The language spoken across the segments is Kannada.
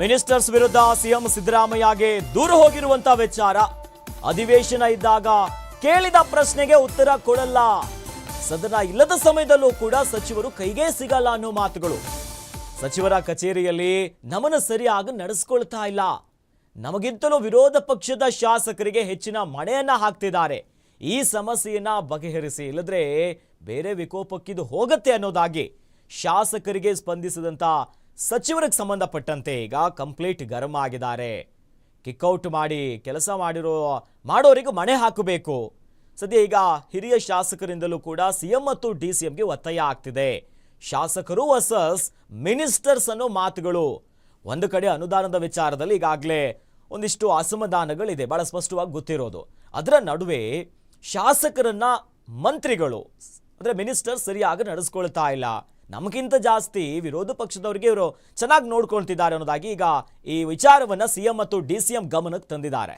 ಮಿನಿಸ್ಟರ್ಸ್ ವಿರುದ್ಧ ಸಿಎಂ ಸಿದ್ದರಾಮಯ್ಯಗೆ ದೂರ ಹೋಗಿರುವಂತ ವಿಚಾರ. ಅಧಿವೇಶನ ಇದ್ದಾಗ ಕೇಳಿದ ಪ್ರಶ್ನೆಗೆ ಉತ್ತರ ಕೊಡಲ್ಲ. ಸದನ ಇಲ್ಲದ ಸಮಯದಲ್ಲೂ ಕೂಡ ಸಚಿವರು ಕೈಗೆ ಸಿಗಲ್ಲ ಅನ್ನೋ ಮಾತುಗಳು. ಸಚಿವರ ಕಚೇರಿಯಲ್ಲಿ ನಮನ ಸರಿಯಾಗಿ ನಡೆಸ್ಕೊಳ್ತಾ ಇಲ್ಲ. ನಮಗಿಂತಲೂ ವಿರೋಧ ಪಕ್ಷದ ಶಾಸಕರಿಗೆ ಹೆಚ್ಚಿನ ಮಣೆಯನ್ನ ಹಾಕ್ತಿದ್ದಾರೆ. ಈ ಸಮಸ್ಯೆಯನ್ನ ಬಗೆಹರಿಸಿ ಇಲ್ಲದ್ರೆ ಬೇರೆ ವಿಕೋಪಕ್ಕಿದು ಹೋಗುತ್ತೆ ಅನ್ನೋದಾಗಿ ಶಾಸಕರಿಗೆ ಸ್ಪಂದಿಸಿದಂತ ಸಚಿವರಿಗೆ ಸಂಬಂಧಪಟ್ಟಂತೆ ಈಗ ಕಂಪ್ಲೀಟ್ ಗರಂ ಆಗಿದ್ದಾರೆ. ಕಿಕ್ಔಟ್ ಮಾಡಿ, ಕೆಲಸ ಮಾಡಿರೋ, ಮಾಡೋರಿಗೂ ಮಣೆ ಹಾಕಬೇಕು. ಸದ್ಯ ಈಗ ಹಿರಿಯ ಶಾಸಕರಿಂದಲೂ ಕೂಡ ಸಿಎಂ ಮತ್ತು ಡಿ ಗೆ ಒತ್ತಾಯ ಆಗ್ತಿದೆ. ಶಾಸಕರು ವರ್ಸಸ್ ಮಿನಿಸ್ಟರ್ಸ್ ಅನ್ನೋ ಮಾತುಗಳು. ಒಂದು ಕಡೆ ಅನುದಾನದ ವಿಚಾರದಲ್ಲಿ ಈಗಾಗಲೇ ಒಂದಿಷ್ಟು ಅಸಮಾಧಾನಗಳಿದೆ. ಬಹಳ ಸ್ಪಷ್ಟವಾಗಿ ಗೊತ್ತಿರೋದು. ಅದರ ನಡುವೆ ಶಾಸಕರನ್ನ ಮಂತ್ರಿಗಳು, ಅಂದರೆ ಮಿನಿಸ್ಟರ್ ಸರಿಯಾಗಿ ನಡೆಸ್ಕೊಳ್ತಾ ಇಲ್ಲ. ನಮಗಿಂತ ಜಾಸ್ತಿ ವಿರೋಧ ಪಕ್ಷದವರಿಗೆ ಇವರು ಚೆನ್ನಾಗಿ ನೋಡ್ಕೊಳ್ತಿದ್ದಾರೆ ಅನ್ನೋದಾಗಿ ಈಗ ಈ ವಿಚಾರವನ್ನ ಸಿಎಂ ಮತ್ತು ಡಿ ಸಿ ಗಮನಕ್ಕೆ ತಂದಿದ್ದಾರೆ.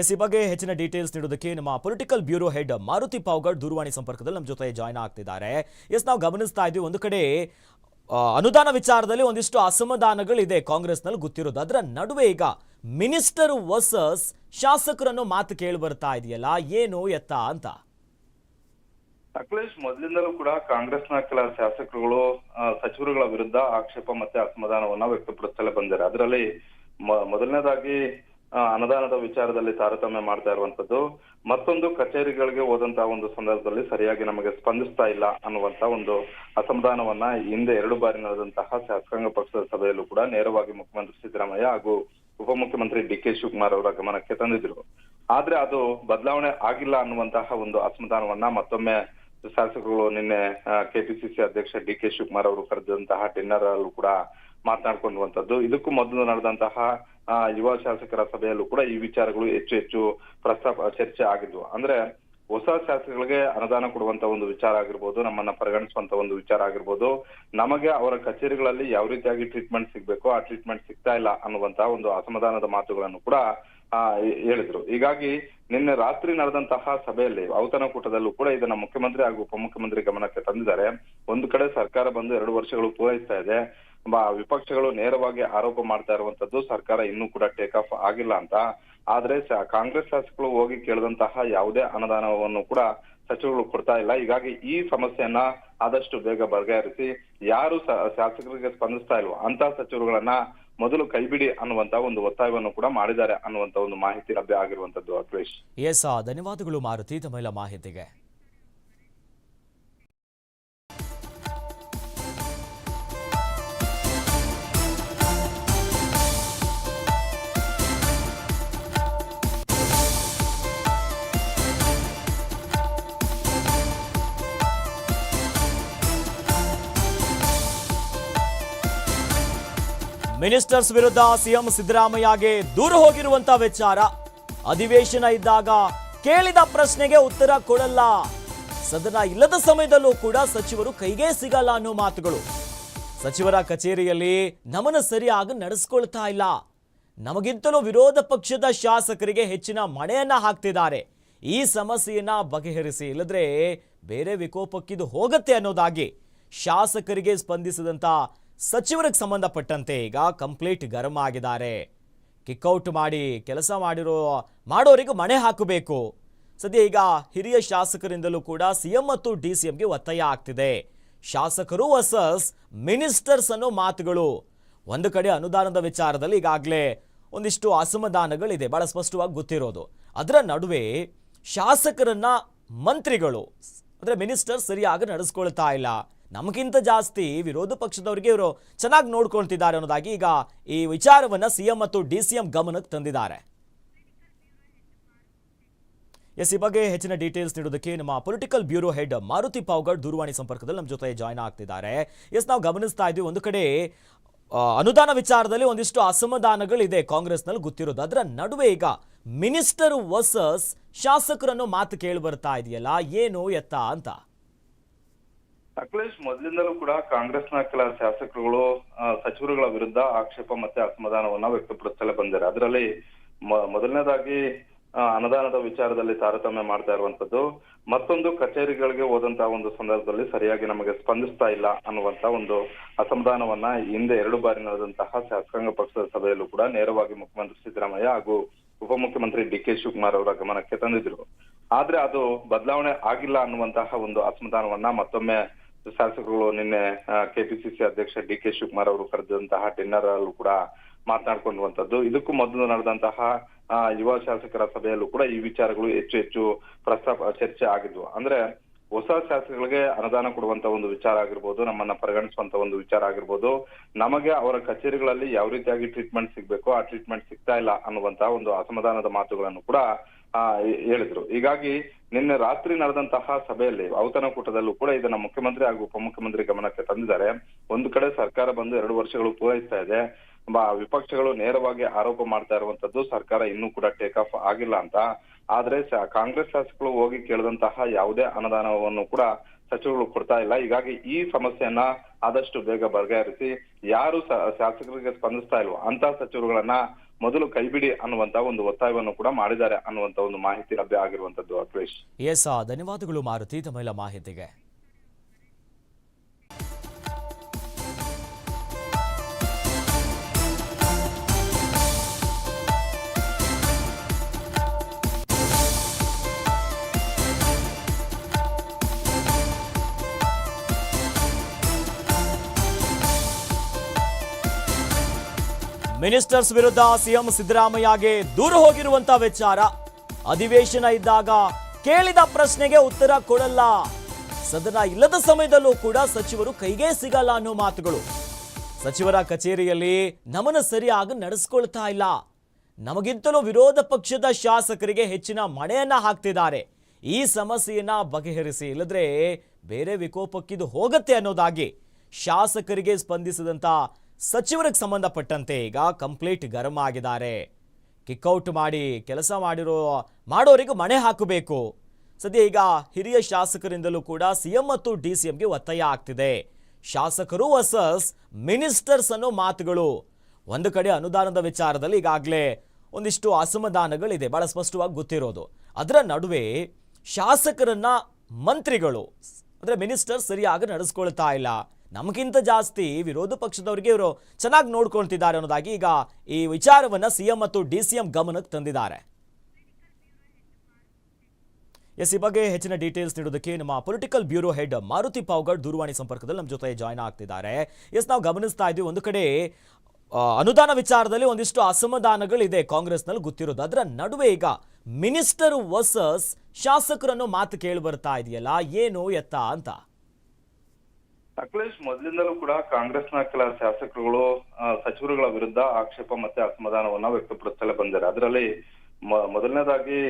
ಎಸ್, ಈ ಬಗ್ಗೆ ಹೆಚ್ಚಿನ ಡೀಟೇಲ್ಸ್ ನೀಡೋದಕ್ಕೆ ನಮ್ಮ political bureau head Maruti Pavgad ದೂರವಾಣಿ ಸಂಪರ್ಕದಲ್ಲಿ ನಮ್ಮ ಜೊತೆ ಜಾಯ್ನ್ ಆಗ್ತಿದ್ದಾರೆ. ಎಸ್, ನಾವು ಗಮನಿಸ್ತಾ ಇದ್ವಿ, ಒಂದು ಕಡೆ ಅನುದಾನ ವಿಚಾರದಲ್ಲಿ ಒಂದಿಷ್ಟು ಅಸಮಾಧಾನಗಳಿದೆ ಕಾಂಗ್ರೆಸ್ನಲ್ಲಿ ಗೊತ್ತಿರೋದು. ಅದರ ನಡುವೆ ಈಗ ಮಿನಿಸ್ಟರ್ ವರ್ಸಸ್ ಶಾಸಕರನ್ನು ಮಾತು ಕೇಳಿ ಬರ್ತಾ ಇದೆಯಲ್ಲ, ಏನು ಎತ್ತ ಅಂತ. ಅಖಿಲೇಶ್ ಮೊದಲಿಂದಲೂ ಕೂಡ ಕಾಂಗ್ರೆಸ್ನ ಕೆಲ ಶಾಸಕರುಗಳು ಸಚಿವರುಗಳ ವಿರುದ್ಧ ಆಕ್ಷೇಪ ಮತ್ತೆ ಅಸಮಾಧಾನವನ್ನ ವ್ಯಕ್ತಪಡಿಸಲೇ ಬಂದಿದ್ದಾರೆ. ಅದರಲ್ಲಿ ಮೊದಲನೇದಾಗಿ ಅನುದಾನದ ವಿಚಾರದಲ್ಲಿ ತಾರತಮ್ಯ ಮಾಡ್ತಾ ಇರುವಂತದ್ದು ಮತ್ತೊಂದು ಕಚೇರಿಗಳಿಗೆ ಹೋದಂತಹ ಒಂದು ಸಂದರ್ಭದಲ್ಲಿ ಸರಿಯಾಗಿ ನಮಗೆ ಸ್ಪಂದಿಸ್ತಾ ಇಲ್ಲ ಅನ್ನುವಂತ ಒಂದು ಅಸಮಾಧಾನವನ್ನ ಹಿಂದೆ ಎರಡು ಬಾರಿ ನಡೆದಂತಹ ಶಾಸಕಾಂಗ ಪಕ್ಷದ ಸಭೆಯಲ್ಲೂ ಕೂಡ ನೇರವಾಗಿ ಮುಖ್ಯಮಂತ್ರಿ ಸಿದ್ದರಾಮಯ್ಯ ಹಾಗೂ ಉಪಮುಖ್ಯಮಂತ್ರಿ ಡಿ ಕೆ ಶಿವಕುಮಾರ್ ಅವರ ಗಮನಕ್ಕೆ ತಂದಿದ್ರು. ಆದ್ರೆ ಅದು ಬದಲಾವಣೆ ಆಗಿಲ್ಲ ಅನ್ನುವಂತಹ ಒಂದು ಅಸಮಾಧಾನವನ್ನ ಮತ್ತೊಮ್ಮೆ ಶಾಸಕರು ನಿನ್ನೆ ಕೆಪಿಸಿಸಿ ಅಧ್ಯಕ್ಷ ಡಿ ಕೆ ಶಿವಕುಮಾರ್ ಅವರು ಕರೆದಂತಹ ಡಿನ್ನರ್ ಅಲ್ಲೂ ಕೂಡ ಮಾತನಾಡ್ಕೊಂಡಿರುವಂತದ್ದು ಇದಕ್ಕೂ ಮೊದಲು ನಡೆದಂತಹ ಯುವ ಶಾಸಕರ ಸಭೆಯಲ್ಲೂ ಕೂಡ ಈ ವಿಚಾರಗಳು ಹೆಚ್ಚು ಹೆಚ್ಚು ಪ್ರಸ್ತಾಪ, ಚರ್ಚೆ ಆಗಿದ್ವು. ಅಂದ್ರೆ ಹೊಸ ಶಾಸಕರಿಗೆ ಅನುದಾನ ಕೊಡುವಂತ ಒಂದು ವಿಚಾರ ಆಗಿರ್ಬೋದು, ನಮ್ಮನ್ನ ಪರಿಗಣಿಸುವಂತ ಒಂದು ವಿಚಾರ ಆಗಿರ್ಬೋದು, ನಮಗೆ ಅವರ ಕಚೇರಿಗಳಲ್ಲಿ ಯಾವ ರೀತಿಯಾಗಿ ಟ್ರೀಟ್ಮೆಂಟ್ ಸಿಗ್ಬೇಕು, ಆ ಟ್ರೀಟ್ಮೆಂಟ್ ಸಿಗ್ತಾ ಇಲ್ಲ ಅನ್ನುವಂತಹ ಒಂದು ಅಸಮಾಧಾನದ ಮಾತುಗಳನ್ನು ಕೂಡ ಹೇಳಿದ್ರು. ಹೀಗಾಗಿ ನಿನ್ನೆ ರಾತ್ರಿ ನಡೆದಂತಹ ಸಭೆಯಲ್ಲಿ ಔತಣಕೂಟದಲ್ಲೂ ಕೂಡ ಇದನ್ನ ಮುಖ್ಯಮಂತ್ರಿ ಹಾಗೂ ಉಪಮುಖ್ಯಮಂತ್ರಿ ಗಮನಕ್ಕೆ ತಂದಿದ್ದಾರೆ. ಒಂದು ಕಡೆ ಸರ್ಕಾರ ಬಂದು ಎರಡು ವರ್ಷಗಳು ಪೂರೈಸ್ತಾ ಇದೆ. ವಿಪಕ್ಷಗಳು ನೇರವಾಗಿ ಆರೋಪ ಮಾಡ್ತಾ ಇರುವಂತದ್ದು ಸರ್ಕಾರ ಇನ್ನೂ ಕೂಡ ಟೇಕ್ ಆಫ್ ಆಗಿಲ್ಲ ಅಂತ. ಆದ್ರೆ ಕಾಂಗ್ರೆಸ್ ಶಾಸಕರು ಹೋಗಿ ಕೇಳಿದಂತಹ ಯಾವುದೇ ಅನುದಾನವನ್ನು ಕೂಡ ಸಚಿವರು ಕೊಡ್ತಾ ಇಲ್ಲ. ಹೀಗಾಗಿ ಈ ಸಮಸ್ಯೆಯನ್ನ ಆದಷ್ಟು ಬೇಗ ಬಗೆಹರಿಸಿ ಯಾರು ಶಾಸಕರಿಗೆ ಸ್ಪಂದಿಸ್ತಾ ಇಲ್ವೋ ಅಂತ ಸಚಿವರುಗಳನ್ನ ಮೊದಲು ಕೈಬಿಡಿ ಅನ್ನುವಂತ ಒಂದು ಒತ್ತಾಯವನ್ನು ಕೂಡ ಮಾಡಿದ್ದಾರೆ ಅನ್ನುವಂತ ಒಂದು ಮಾಹಿತಿ ಲಭ್ಯ ಆಗಿರುವಂತದ್ದು, ಅಖಿಲೇಶ್. ಎಸ್ ಧನ್ಯವಾದಗಳು ಮಾರುತಿ. ತಮ್ಮೆಲ್ಲ ಮಾಹಿತಿಗೆ. ಮಿನಿಸ್ಟರ್ಸ್ ವಿರುದ್ಧ ಸಿಎಂ ಸಿದ್ದರಾಮಯ್ಯಗೆ ದೂರ ಹೋಗಿರುವಂತ ವಿಚಾರ. ಅಧಿವೇಶನ ಇದ್ದಾಗ ಕೇಳಿದ ಪ್ರಶ್ನೆಗೆ ಉತ್ತರ ಕೊಡಲ್ಲ. ಸದನ ಇಲ್ಲದ ಸಮಯದಲ್ಲೂ ಕೂಡ ಸಚಿವರು ಕೈಗೆ ಸಿಗಲ್ಲ ಅನ್ನೋ ಮಾತುಗಳು. ಸಚಿವರ ಕಚೇರಿಯಲ್ಲಿ ನಮನ ಸರಿಯಾಗಿ ನಡೆಸ್ಕೊಳ್ತಾ ಇಲ್ಲ. ನಮಗಿಂತಲೂ ವಿರೋಧ ಪಕ್ಷದ ಶಾಸಕರಿಗೆ ಹೆಚ್ಚಿನ ಮಣೆಯನ್ನ ಹಾಕ್ತಿದ್ದಾರೆ. ಈ ಸಮಸ್ಯೆಯನ್ನ ಬಗೆಹರಿಸಿ, ಇಲ್ಲದ್ರೆ ಬೇರೆ ವಿಕೋಪಕ್ಕಿದು ಹೋಗುತ್ತೆ ಅನ್ನೋದಾಗಿ ಶಾಸಕರಿಗೆ ಸ್ಪಂದಿಸಿದಂತ ಸಚಿವರಿಗೆ ಸಂಬಂಧಪಟ್ಟಂತೆ ಈಗ ಕಂಪ್ಲೀಟ್ ಗರಂ ಆಗಿದ್ದಾರೆ. ಕಿಕ್ಔಟ್ ಮಾಡಿ, ಕೆಲಸ ಮಾಡಿರೋ, ಮಾಡೋರಿಗೂ ಮಣೆ ಹಾಕಬೇಕು. ಸದ್ಯ ಈಗ ಹಿರಿಯ ಶಾಸಕರಿಂದಲೂ ಕೂಡ ಸಿಎಂ ಮತ್ತು ಡಿ ಗೆ ಒತ್ತಾಯ ಆಗ್ತಿದೆ. ಶಾಸಕರು ವರ್ಸಸ್ ಮಿನಿಸ್ಟರ್ಸ್ ಅನ್ನೋ ಮಾತುಗಳು. ಒಂದು ಕಡೆ ಅನುದಾನದ ವಿಚಾರದಲ್ಲಿ ಈಗಾಗಲೇ ಒಂದಿಷ್ಟು ಅಸಮಾಧಾನಗಳಿದೆ. ಬಹಳ ಸ್ಪಷ್ಟವಾಗಿ ಗೊತ್ತಿರೋದು. ಅದರ ನಡುವೆ ಶಾಸಕರನ್ನ ಮಂತ್ರಿಗಳು, ಅಂದರೆ ಮಿನಿಸ್ಟರ್ ಸರಿಯಾಗಿ ನಡೆಸ್ಕೊಳ್ತಾ ಇಲ್ಲ. ನಮಗಿಂತ ಜಾಸ್ತಿ ವಿರೋಧ ಪಕ್ಷದವರಿಗೆ ಇವರು ಚೆನ್ನಾಗಿ ನೋಡ್ಕೊಳ್ತಿದ್ದಾರೆ ಅನ್ನೋದಾಗಿ ಈಗ ಈ ವಿಚಾರವನ್ನ ಸಿಎಂ ಮತ್ತು ಡಿ ಸಿ ಗಮನಕ್ಕೆ ತಂದಿದ್ದಾರೆ. ಎಸ್, ಈ ಬಗ್ಗೆ ಹೆಚ್ಚಿನ ಡೀಟೇಲ್ಸ್ ನೀಡೋದಕ್ಕೆ ನಮ್ಮ political bureau head Maruti Pavgad ದೂರವಾಣಿ ಸಂಪರ್ಕದಲ್ಲಿ ನಮ್ಮ ಜೊತೆ ಜಾಯ್ನ್ ಆಗ್ತಿದ್ದಾರೆ. ಎಸ್, ನಾವು ಗಮನಿಸ್ತಾ ಇದ್ವಿ ಒಂದು ಕಡೆ ಅನುದಾನ ವಿಚಾರದಲ್ಲಿ ಒಂದಿಷ್ಟು ಅಸಮಾಧಾನಗಳಿದೆ ಕಾಂಗ್ರೆಸ್ನಲ್ಲಿ ಗೊತ್ತಿರೋದು. ಅದರ ನಡುವೆ ಈಗ ಮಿನಿಸ್ಟರ್ ವರ್ಸಸ್ ಶಾಸಕರನ್ನು ಮಾತು ಕೇಳಿ ಬರ್ತಾ ಇದೆಯಲ್ಲ, ಏನು ಎತ್ತ ಅಂತ. ಅಖಿಲೇಶ್ ಮೊದಲಿಂದಲೂ ಕೂಡ ಕಾಂಗ್ರೆಸ್ನ ಕೆಲ ಶಾಸಕರುಗಳು ಸಚಿವರುಗಳ ವಿರುದ್ಧ ಆಕ್ಷೇಪ ಮತ್ತೆ ಅಸಮಾಧಾನವನ್ನ ವ್ಯಕ್ತಪಡಿಸಲೇ ಬಂದಿದ್ದಾರೆ. ಅದರಲ್ಲಿ ಮೊದಲನೇದಾಗಿ ಅನುದಾನದ ವಿಚಾರದಲ್ಲಿ ತಾರತಮ್ಯ ಮಾಡ್ತಾ ಇರುವಂತದ್ದು ಮತ್ತೊಂದು ಕಚೇರಿಗಳಿಗೆ ಹೋದಂತಹ ಒಂದು ಸಂದರ್ಭದಲ್ಲಿ ಸರಿಯಾಗಿ ನಮಗೆ ಸ್ಪಂದಿಸ್ತಾ ಇಲ್ಲ ಅನ್ನುವಂತ ಒಂದು ಅಸಮಾಧಾನವನ್ನ ಹಿಂದೆ ಎರಡು ಬಾರಿ ನಡೆದಂತಹ ಶಾಸಕಾಂಗ ಪಕ್ಷದ ಸಭೆಯಲ್ಲೂ ಕೂಡ ನೇರವಾಗಿ ಮುಖ್ಯಮಂತ್ರಿ ಸಿದ್ದರಾಮಯ್ಯ ಹಾಗೂ ಉಪಮುಖ್ಯಮಂತ್ರಿ ಡಿ ಕೆ ಶಿವಕುಮಾರ್ ಅವರ ಗಮನಕ್ಕೆ ತಂದಿದ್ರು. ಆದ್ರೆ ಅದು ಬದಲಾವಣೆ ಆಗಿಲ್ಲ ಅನ್ನುವಂತಹ ಒಂದು ಅಸಮಾಧಾನವನ್ನ ಮತ್ತೊಮ್ಮೆ ಶಾಸಕರು ನಿನ್ನೆ ಕೆಪಿಸಿಸಿ ಅಧ್ಯಕ್ಷ ಡಿ ಕೆ ಶಿವಕುಮಾರ್ ಅವರು ಕರೆದಂತಹ ಡಿನ್ನರ್ ಅಲ್ಲೂ ಕೂಡ ಮಾತನಾಡ್ಕೊಂಡಿರುವಂತದ್ದು ಇದಕ್ಕೂ ಮೊದಲು ನಡೆದಂತಹ ಯುವ ಶಾಸಕರ ಸಭೆಯಲ್ಲೂ ಕೂಡ ಈ ವಿಚಾರಗಳು ಹೆಚ್ಚು ಹೆಚ್ಚು ಪ್ರಸ್ತಾಪ, ಚರ್ಚೆ ಆಗಿದ್ವು. ಅಂದ್ರೆ ಹೊಸ ಶಾಸಕರಿಗೆ ಅನುದಾನ ಕೊಡುವಂತ ಒಂದು ವಿಚಾರ ಆಗಿರ್ಬೋದು, ನಮ್ಮನ್ನ ಪರಿಗಣಿಸುವಂತ ಒಂದು ವಿಚಾರ ಆಗಿರ್ಬೋದು, ನಮಗೆ ಅವರ ಕಚೇರಿಗಳಲ್ಲಿ ಯಾವ ರೀತಿಯಾಗಿ ಟ್ರೀಟ್ಮೆಂಟ್ ಸಿಗ್ಬೇಕು, ಆ ಟ್ರೀಟ್ಮೆಂಟ್ ಸಿಗ್ತಾ ಇಲ್ಲ ಅನ್ನುವಂತಹ ಒಂದು ಅಸಮಾಧಾನದ ಮಾತುಗಳನ್ನು ಕೂಡ ಹೇಳಿದ್ರು. ಹೀಗಾಗಿ ನಿನ್ನೆ ರಾತ್ರಿ ನಡೆದಂತಹ ಸಭೆಯಲ್ಲಿ ಔತಣಕೂಟದಲ್ಲೂ ಕೂಡ ಇದನ್ನ ಮುಖ್ಯಮಂತ್ರಿ ಹಾಗೂ ಉಪಮುಖ್ಯಮಂತ್ರಿ ಗಮನಕ್ಕೆ ತಂದಿದ್ದಾರೆ. ಒಂದು ಕಡೆ ಸರ್ಕಾರ ಬಂದು ಎರಡು ವರ್ಷಗಳು ಪೂರೈಸ್ತಾ ಇದೆ. ವಿಪಕ್ಷಗಳು ನೇರವಾಗಿ ಆರೋಪ ಮಾಡ್ತಾ ಇರುವಂತದ್ದು ಸರ್ಕಾರ ಇನ್ನೂ ಕೂಡ ಟೇಕ್ ಆಫ್ ಆಗಿಲ್ಲ ಅಂತ. ಆದ್ರೆ ಕಾಂಗ್ರೆಸ್ ಶಾಸಕರು ಹೋಗಿ ಕೇಳಿದಂತಹ ಯಾವುದೇ ಅನುದಾನವನ್ನು ಕೂಡ ಸಚಿವರು ಕೊಡ್ತಾ ಇಲ್ಲ. ಹೀಗಾಗಿ ಈ ಸಮಸ್ಯೆಯನ್ನ ಆದಷ್ಟು ಬೇಗ ಬಗೆಹರಿಸಿ ಯಾರು ಶಾಸಕರಿಗೆ ಸ್ಪಂದಿಸ್ತಾ ಇಲ್ವೋ ಅಂತ ಸಚಿವರುಗಳನ್ನ ಮೊದಲು ಕೈಬಿಡಿ ಅನ್ನುವಂತ ಒಂದು ಒತ್ತಾಯವನ್ನು ಕೂಡ ಮಾಡಿದ್ದಾರೆ ಅನ್ನುವಂತ ಒಂದು ಮಾಹಿತಿ ಲಭ್ಯ ಆಗಿರುವಂತದ್ದು, ಅಖಿಲೇಶ್. ಎಸ್ ಧನ್ಯವಾದಗಳು ಮಾರುತಿ ತಮ್ಮೆಲ್ಲ ಮಾಹಿತಿಗೆ. ಮಿನಿಸ್ಟರ್ಸ್ ವಿರುದ್ಧ ಸಿಎಂ ಸಿದ್ದರಾಮಯ್ಯಗೆ ದೂರ ಹೋಗಿರುವಂತ ವಿಚಾರ. ಅಧಿವೇಶನ ಇದ್ದಾಗ ಕೇಳಿದ ಪ್ರಶ್ನೆಗೆ ಉತ್ತರ ಕೊಡಲ್ಲ. ಸದನ ಇಲ್ಲದ ಸಮಯದಲ್ಲೂ ಕೂಡ ಸಚಿವರು ಕೈಗೆ ಸಿಗಲ್ಲ ಅನ್ನೋ ಮಾತುಗಳು. ಸಚಿವರ ಕಚೇರಿಯಲ್ಲಿ ನಮನ ಸರಿಯಾಗಿ ನಡೆಸ್ಕೊಳ್ತಾ ಇಲ್ಲ. ನಮಗಿಂತಲೂ ವಿರೋಧ ಪಕ್ಷದ ಶಾಸಕರಿಗೆ ಹೆಚ್ಚಿನ ಮಣೆಯನ್ನ ಹಾಕ್ತಿದ್ದಾರೆ. ಈ ಸಮಸ್ಯೆಯನ್ನ ಬಗೆಹರಿಸಿ, ಇಲ್ಲದ್ರೆ ಬೇರೆ ವಿಕೋಪಕ್ಕಿದು ಹೋಗುತ್ತೆ ಅನ್ನೋದಾಗಿ ಶಾಸಕರಿಗೆ ಸ್ಪಂದಿಸಿದಂತ ಸಚಿವರಿಗೆ ಸಂಬಂಧಪಟ್ಟಂತೆ ಈಗ ಕಂಪ್ಲೀಟ್ ಗರಂ ಆಗಿದ್ದಾರೆ. ಕಿಕ್ಔಟ್ ಮಾಡಿ, ಕೆಲಸ ಮಾಡಿರೋ, ಮಾಡೋರಿಗೂ ಮಣೆ ಹಾಕಬೇಕು. ಸದ್ಯ ಈಗ ಹಿರಿಯ ಶಾಸಕರಿಂದಲೂ ಕೂಡ ಸಿಎಂ ಮತ್ತು ಡಿ ಗೆ ಒತ್ತಾಯ ಆಗ್ತಿದೆ. ಶಾಸಕರು ವರ್ಸಸ್ ಮಿನಿಸ್ಟರ್ಸ್ ಅನ್ನೋ ಮಾತುಗಳು. ಒಂದು ಕಡೆ ಅನುದಾನದ ವಿಚಾರದಲ್ಲಿ ಈಗಾಗಲೇ ಒಂದಿಷ್ಟು ಅಸಮಾಧಾನಗಳಿದೆ. ಬಹಳ ಸ್ಪಷ್ಟವಾಗಿ ಗೊತ್ತಿರೋದು. ಅದರ ನಡುವೆ ಶಾಸಕರನ್ನ ಮಂತ್ರಿಗಳು, ಅಂದರೆ ಮಿನಿಸ್ಟರ್ ಸರಿಯಾಗಿ ನಡೆಸ್ಕೊಳ್ತಾ ಇಲ್ಲ. ನಮಗಿಂತ ಜಾಸ್ತಿ ವಿರೋಧ ಪಕ್ಷದವರಿಗೆ ಇವರು ಚೆನ್ನಾಗಿ ನೋಡ್ಕೊಳ್ತಿದ್ದಾರೆ ಅನ್ನೋದಾಗಿ ಈಗ ಈ ವಿಚಾರವನ್ನ ಸಿಎಂ ಮತ್ತು ಡಿ ಗಮನಕ್ಕೆ ತಂದಿದ್ದಾರೆ. ಎಸ್, ಈ ಬಗ್ಗೆ ಹೆಚ್ಚಿನ ಡೀಟೇಲ್ಸ್ ನೀಡೋದಕ್ಕೆ ನಮ್ಮ political bureau head Maruti Pavgad ದೂರವಾಣಿ ಸಂಪರ್ಕದಲ್ಲಿ ನಮ್ಮ ಜೊತೆ ಜಾಯ್ನ್ ಆಗ್ತಿದ್ದಾರೆ. ಎಸ್, ನಾವು ಗಮನಿಸ್ತಾ ಇದ್ವಿ ಒಂದು ಕಡೆ ಅನುದಾನ ವಿಚಾರದಲ್ಲಿ ಒಂದಿಷ್ಟು ಅಸಮಾಧಾನಗಳಿದೆ ಕಾಂಗ್ರೆಸ್ನಲ್ಲಿ ಗೊತ್ತಿರೋದು. ಅದರ ನಡುವೆ ಈಗ ಮಿನಿಸ್ಟರ್ ವರ್ಸಸ್ ಶಾಸಕರನ್ನು ಮಾತು ಕೇಳಿ ಬರ್ತಾ ಇದೆಯಲ್ಲ, ಏನು ಎತ್ತ ಅಂತ. ಅಖಿಲೇಶ್ ಮೊದಲಿಂದಲೂ ಕೂಡ ಕಾಂಗ್ರೆಸ್ನ ಕೆಲ ಶಾಸಕರುಗಳು ಸಚಿವರುಗಳ ವಿರುದ್ಧ ಆಕ್ಷೇಪ ಮತ್ತೆ ಅಸಮಾಧಾನವನ್ನ ವ್ಯಕ್ತಪಡಿಸಲೇ ಬಂದಿದ್ದಾರೆ. ಅದರಲ್ಲಿ ಮೊದಲನೇದಾಗಿ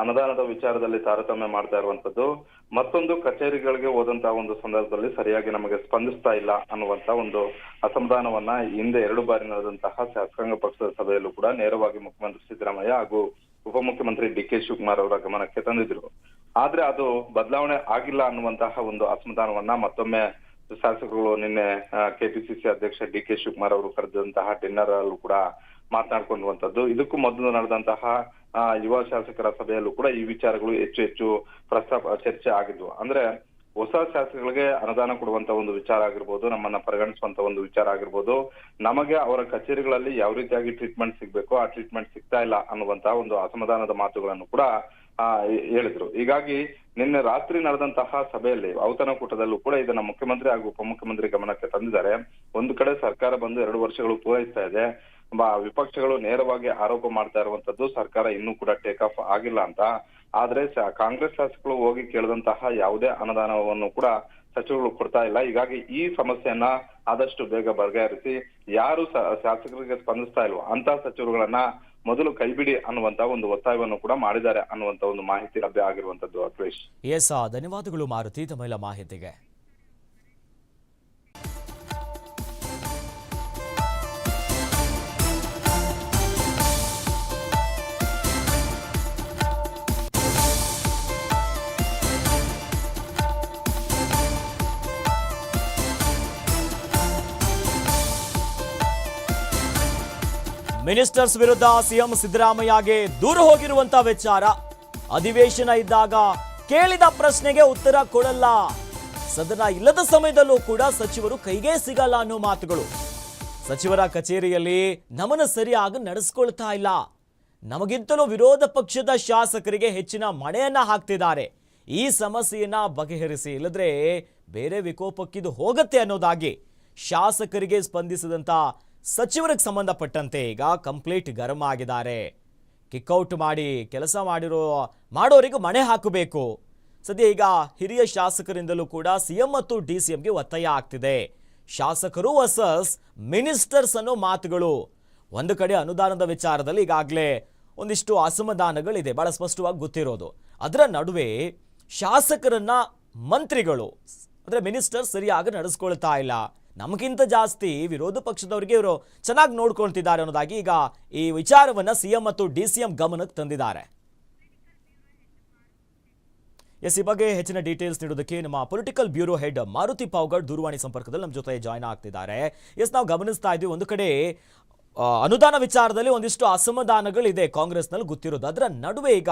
ಅನುದಾನದ ವಿಚಾರದಲ್ಲಿ ತಾರತಮ್ಯ ಮಾಡ್ತಾ ಇರುವಂತದ್ದು ಮತ್ತೊಂದು ಕಚೇರಿಗಳಿಗೆ ಹೋದಂತಹ ಒಂದು ಸಂದರ್ಭದಲ್ಲಿ ಸರಿಯಾಗಿ ನಮಗೆ ಸ್ಪಂದಿಸ್ತಾ ಇಲ್ಲ ಅನ್ನುವಂತ ಒಂದು ಅಸಮಾಧಾನವನ್ನ ಹಿಂದೆ ಎರಡು ಬಾರಿ ನಡೆದಂತಹ ಶಾಸಕಾಂಗ ಪಕ್ಷದ ಸಭೆಯಲ್ಲೂ ಕೂಡ ನೇರವಾಗಿ ಮುಖ್ಯಮಂತ್ರಿ ಸಿದ್ದರಾಮಯ್ಯ ಹಾಗೂ ಉಪಮುಖ್ಯಮಂತ್ರಿ ಡಿ ಕೆ ಶಿವಕುಮಾರ್ ಅವರ ಗಮನಕ್ಕೆ ತಂದಿದ್ರು. ಆದ್ರೆ ಅದು ಬದಲಾವಣೆ ಆಗಿಲ್ಲ ಅನ್ನುವಂತಹ ಒಂದು ಅಸಮಾಧಾನವನ್ನ ಮತ್ತೊಮ್ಮೆ ಶಾಸಕರು ನಿನ್ನೆ ಕೆಪಿಸಿಸಿ ಅಧ್ಯಕ್ಷ ಡಿ ಕೆ ಶಿವಕುಮಾರ್ ಅವರು ಕರೆದಂತಹ ಡಿನ್ನರ್ ಅಲ್ಲೂ ಕೂಡ ಮಾತನಾಡ್ಕೊಂಡಿರುವಂತದ್ದು ಇದಕ್ಕೂ ಮೊದಲು ನಡೆದಂತಹ ಯುವ ಶಾಸಕರ ಸಭೆಯಲ್ಲೂ ಕೂಡ ಈ ವಿಚಾರಗಳು ಹೆಚ್ಚು ಹೆಚ್ಚು ಪ್ರಸ್ತಾಪ, ಚರ್ಚೆ ಆಗಿದ್ವು. ಅಂದ್ರೆ ಹೊಸ ಶಾಸಕರಿಗೆ ಅನುದಾನ ಕೊಡುವಂತ ಒಂದು ವಿಚಾರ ಆಗಿರ್ಬೋದು, ನಮ್ಮನ್ನ ಪರಿಗಣಿಸುವಂತ ಒಂದು ವಿಚಾರ ಆಗಿರ್ಬೋದು, ನಮಗೆ ಅವರ ಕಚೇರಿಗಳಲ್ಲಿ ಯಾವ ರೀತಿಯಾಗಿ ಟ್ರೀಟ್ಮೆಂಟ್ ಸಿಗ್ಬೇಕು, ಆ ಟ್ರೀಟ್ಮೆಂಟ್ ಸಿಗ್ತಾ ಇಲ್ಲ ಅನ್ನುವಂತಹ ಒಂದು ಅಸಮಾಧಾನದ ಮಾತುಗಳನ್ನು ಕೂಡ ಹೇಳಿದ್ರು. ಹೀಗಾಗಿ ನಿನ್ನೆ ರಾತ್ರಿ ನಡೆದಂತಹ ಸಭೆಯಲ್ಲಿ ಔತಣಕೂಟದಲ್ಲೂ ಕೂಡ ಇದನ್ನ ಮುಖ್ಯಮಂತ್ರಿ ಹಾಗೂ ಉಪಮುಖ್ಯಮಂತ್ರಿ ಗಮನಕ್ಕೆ ತಂದಿದ್ದಾರೆ. ಒಂದು ಕಡೆ ಸರ್ಕಾರ ಬಂದು ಎರಡು ವರ್ಷಗಳು ಪೂರೈಸ್ತಾ ಇದೆ. ವಿಪಕ್ಷಗಳು ನೇರವಾಗಿ ಆರೋಪ ಮಾಡ್ತಾ ಇರುವಂತದ್ದು ಸರ್ಕಾರ ಇನ್ನೂ ಕೂಡ ಟೇಕ್ ಆಫ್ ಆಗಿಲ್ಲ ಅಂತ. ಆದ್ರೆ ಕಾಂಗ್ರೆಸ್ ಶಾಸಕರು ಹೋಗಿ ಕೇಳಿದಂತಹ ಯಾವುದೇ ಅನುದಾನವನ್ನು ಕೂಡ ಸಚಿವರು ಕೊಡ್ತಾ ಇಲ್ಲ. ಹೀಗಾಗಿ ಈ ಸಮಸ್ಯೆಯನ್ನ ಆದಷ್ಟು ಬೇಗ ಬಗೆಹರಿಸಿ ಯಾರು ಶಾಸಕರಿಗೆ ಸ್ಪಂದಿಸ್ತಾ ಇಲ್ವೋ ಅಂತ ಸಚಿವರುಗಳನ್ನ ಮೊದಲು ಕೈಬಿಡಿ ಅನ್ನುವಂತ ಒಂದು ಒತ್ತಾಯವನ್ನು ಕೂಡ ಮಾಡಿದ್ದಾರೆ ಅನ್ನುವಂತ ಒಂದು ಮಾಹಿತಿ ಲಭ್ಯ ಆಗಿರುವಂತದ್ದು, ಅಖಿಲೇಶ್. ಎಸ್ ಧನ್ಯವಾದಗಳು ಮಾರುತಿ ತಮ್ಮ ಮಾಹಿತಿಗೆ. ಮಿನಿಸ್ಟರ್ಸ್ ವಿರುದ್ಧ ಸಿಎಂ ಸಿದ್ದರಾಮಯ್ಯಗೆ ದೂರ ಹೋಗಿರುವಂತ ವಿಚಾರ. ಅಧಿವೇಶನ ಇದ್ದಾಗ ಕೇಳಿದ ಪ್ರಶ್ನೆಗೆ ಉತ್ತರ ಕೊಡಲ್ಲ. ಸದನ ಇಲ್ಲದ ಸಮಯದಲ್ಲೂ ಕೂಡ ಸಚಿವರು ಕೈಗೆ ಸಿಗಲ್ಲ ಅನ್ನೋ ಮಾತುಗಳು. ಸಚಿವರ ಕಚೇರಿಯಲ್ಲಿ ನಮನ ಸರಿಯಾಗಿ ನಡೆಸ್ಕೊಳ್ತಾ ಇಲ್ಲ. ನಮಗಿಂತಲೂ ವಿರೋಧ ಪಕ್ಷದ ಶಾಸಕರಿಗೆ ಹೆಚ್ಚಿನ ಮಣೆಯನ್ನ ಹಾಕ್ತಿದ್ದಾರೆ. ಈ ಸಮಸ್ಯೆಯನ್ನ ಬಗೆಹರಿಸಿ, ಇಲ್ಲದ್ರೆ ಬೇರೆ ವಿಕೋಪಕ್ಕಿದು ಹೋಗುತ್ತೆ ಅನ್ನೋದಾಗಿ ಶಾಸಕರಿಗೆ ಸ್ಪಂದಿಸಿದಂತ ಸಚಿವರಿಗೆ ಸಂಬಂಧಪಟ್ಟಂತೆ ಈಗ ಕಂಪ್ಲೀಟ್ ಗರಂ ಆಗಿದ್ದಾರೆ. ಕಿಕ್ಔಟ್ ಮಾಡಿ, ಕೆಲಸ ಮಾಡಿರೋ, ಮಾಡೋರಿಗೂ ಮಣೆ ಹಾಕಬೇಕು. ಸದ್ಯ ಈಗ ಹಿರಿಯ ಶಾಸಕರಿಂದಲೂ ಕೂಡ ಸಿಎಂ ಮತ್ತು ಡಿ ಸಿಎಂಗೆ ಒತ್ತಾಯ ಆಗ್ತಿದೆ. ಶಾಸಕರು ವರ್ಸಸ್ ಮಿನಿಸ್ಟರ್ಸ್ ಅನ್ನೋ ಮಾತುಗಳು. ಒಂದು ಕಡೆ ಅನುದಾನದ ವಿಚಾರದಲ್ಲಿ ಈಗಾಗಲೇ ಒಂದಿಷ್ಟು ಅಸಮಾಧಾನಗಳಿದೆ. ಬಹಳ ಸ್ಪಷ್ಟವಾಗಿ ಗೊತ್ತಿರೋದು. ಅದರ ನಡುವೆ ಶಾಸಕರನ್ನ ಮಂತ್ರಿಗಳು, ಅಂದರೆ ಮಿನಿಸ್ಟರ್ ಸರಿಯಾಗಿ ನಡೆಸ್ಕೊಳ್ತಾ ಇಲ್ಲ. ನಮಗಿಂತ ಜಾಸ್ತಿ ವಿರೋಧ ಪಕ್ಷದವರಿಗೆ ಇವರು ಚೆನ್ನಾಗಿ ನೋಡ್ಕೊಳ್ತಿದ್ದಾರೆ ಅನ್ನೋದಾಗಿ ಈಗ ಈ ವಿಚಾರವನ್ನ ಸಿಎಂ ಮತ್ತು ಡಿ ಸಿಎಂ ಗಮನಕ್ಕೆ ತಂದಿದ್ದಾರೆ. ಎಸ್, ಈ ಬಗ್ಗೆ ಹೆಚ್ಚಿನ ಡೀಟೇಲ್ಸ್ ನೀಡೋದಕ್ಕೆ ನಮ್ಮ political bureau head Maruti Pavgad ದೂರವಾಣಿ ಸಂಪರ್ಕದಲ್ಲಿ ನಮ್ಮ ಜೊತೆ ಜಾಯ್ನ್ ಆಗ್ತಿದ್ದಾರೆ. ಎಸ್, ನಾವು ಗಮನಿಸ್ತಾ ಇದ್ವಿ ಒಂದು ಕಡೆ ಅನುದಾನ ವಿಚಾರದಲ್ಲಿ ಒಂದಿಷ್ಟು ಅಸಮಾಧಾನಗಳಿದೆ ಕಾಂಗ್ರೆಸ್ನಲ್ಲಿ ಗೊತ್ತಿರೋದು. ಅದರ ನಡುವೆ ಈಗ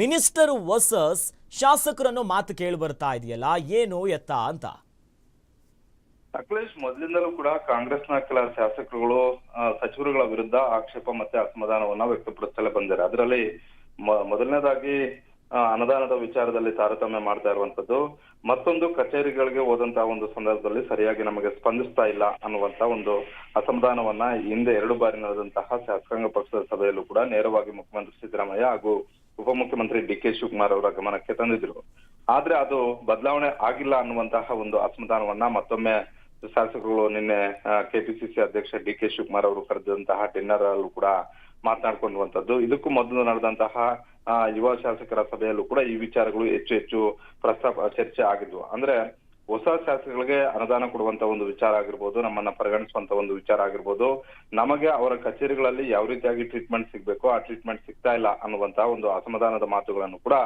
ಮಿನಿಸ್ಟರ್ ವರ್ಸಸ್ ಶಾಸಕರನ್ನು ಮಾತು ಕೇಳಿ ಬರ್ತಾ ಇದೆಯಲ್ಲ, ಏನು ಎತ್ತ ಅಂತ. ಅಖಿಲೇಶ್ ಮೊದಲಿಂದಲೂ ಕೂಡ ಕಾಂಗ್ರೆಸ್ನ ಕೆಲ ಶಾಸಕರುಗಳು ಸಚಿವರುಗಳ ವಿರುದ್ಧ ಆಕ್ಷೇಪ ಮತ್ತೆ ಅಸಮಾಧಾನವನ್ನ ವ್ಯಕ್ತಪಡಿಸಲೇ ಬಂದಿದ್ದಾರೆ. ಅದರಲ್ಲಿ ಮೊದಲನೇದಾಗಿ ಅನುದಾನದ ವಿಚಾರದಲ್ಲಿ ತಾರತಮ್ಯ ಮಾಡ್ತಾ ಇರುವಂತದ್ದು ಮತ್ತೊಂದು ಕಚೇರಿಗಳಿಗೆ ಹೋದಂತಹ ಒಂದು ಸಂದರ್ಭದಲ್ಲಿ ಸರಿಯಾಗಿ ನಮಗೆ ಸ್ಪಂದಿಸ್ತಾ ಇಲ್ಲ ಅನ್ನುವಂತ ಒಂದು ಅಸಮಾಧಾನವನ್ನ ಹಿಂದೆ ಎರಡು ಬಾರಿ ನಡೆದಂತಹ ಶಾಸಕಾಂಗ ಪಕ್ಷದ ಸಭೆಯಲ್ಲೂ ಕೂಡ ನೇರವಾಗಿ ಮುಖ್ಯಮಂತ್ರಿ ಸಿದ್ದರಾಮಯ್ಯ ಹಾಗೂ ಉಪಮುಖ್ಯಮಂತ್ರಿ ಡಿ ಕೆ ಶಿವಕುಮಾರ್ ಅವರ ಗಮನಕ್ಕೆ ತಂದಿದ್ರು. ಆದ್ರೆ ಅದು ಬದಲಾವಣೆ ಆಗಿಲ್ಲ ಅನ್ನುವಂತಹ ಒಂದು ಅಸಮಾಧಾನವನ್ನ ಮತ್ತೊಮ್ಮೆ ಶಾಸಕರು ನಿನ್ನೆ ಕೆಪಿಸಿಸಿ ಅಧ್ಯಕ್ಷ ಡಿ ಕೆ ಶಿವಕುಮಾರ್ ಅವರು ಕರೆದಂತಹ ಡಿನ್ನರ್ ಅಲ್ಲೂ ಕೂಡ ಮಾತನಾಡ್ಕೊಂಡುವಂತದ್ದು ಇದಕ್ಕೂ ಮೊದಲು ನಡೆದಂತಹ ಯುವ ಶಾಸಕರ ಸಭೆಯಲ್ಲೂ ಕೂಡ ಈ ವಿಚಾರಗಳು ಹೆಚ್ಚು ಹೆಚ್ಚು ಪ್ರಸ್ತಾಪ, ಚರ್ಚೆ ಆಗಿದ್ವು. ಅಂದ್ರೆ ಹೊಸ ಶಾಸಕರಿಗೆ ಅನುದಾನ ಕೊಡುವಂತ ಒಂದು ವಿಚಾರ ಆಗಿರ್ಬೋದು, ನಮ್ಮನ್ನ ಪರಿಗಣಿಸುವಂತ ಒಂದು ವಿಚಾರ ಆಗಿರ್ಬೋದು, ನಮಗೆ ಅವರ ಕಚೇರಿಗಳಲ್ಲಿ ಯಾವ ರೀತಿಯಾಗಿ ಟ್ರೀಟ್ಮೆಂಟ್ ಸಿಗ್ಬೇಕು, ಆ ಟ್ರೀಟ್ಮೆಂಟ್ ಸಿಗ್ತಾ ಇಲ್ಲ ಅನ್ನುವಂತ ಒಂದು ಅಸಮಾಧಾನದ ಮಾತುಗಳನ್ನು ಕೂಡ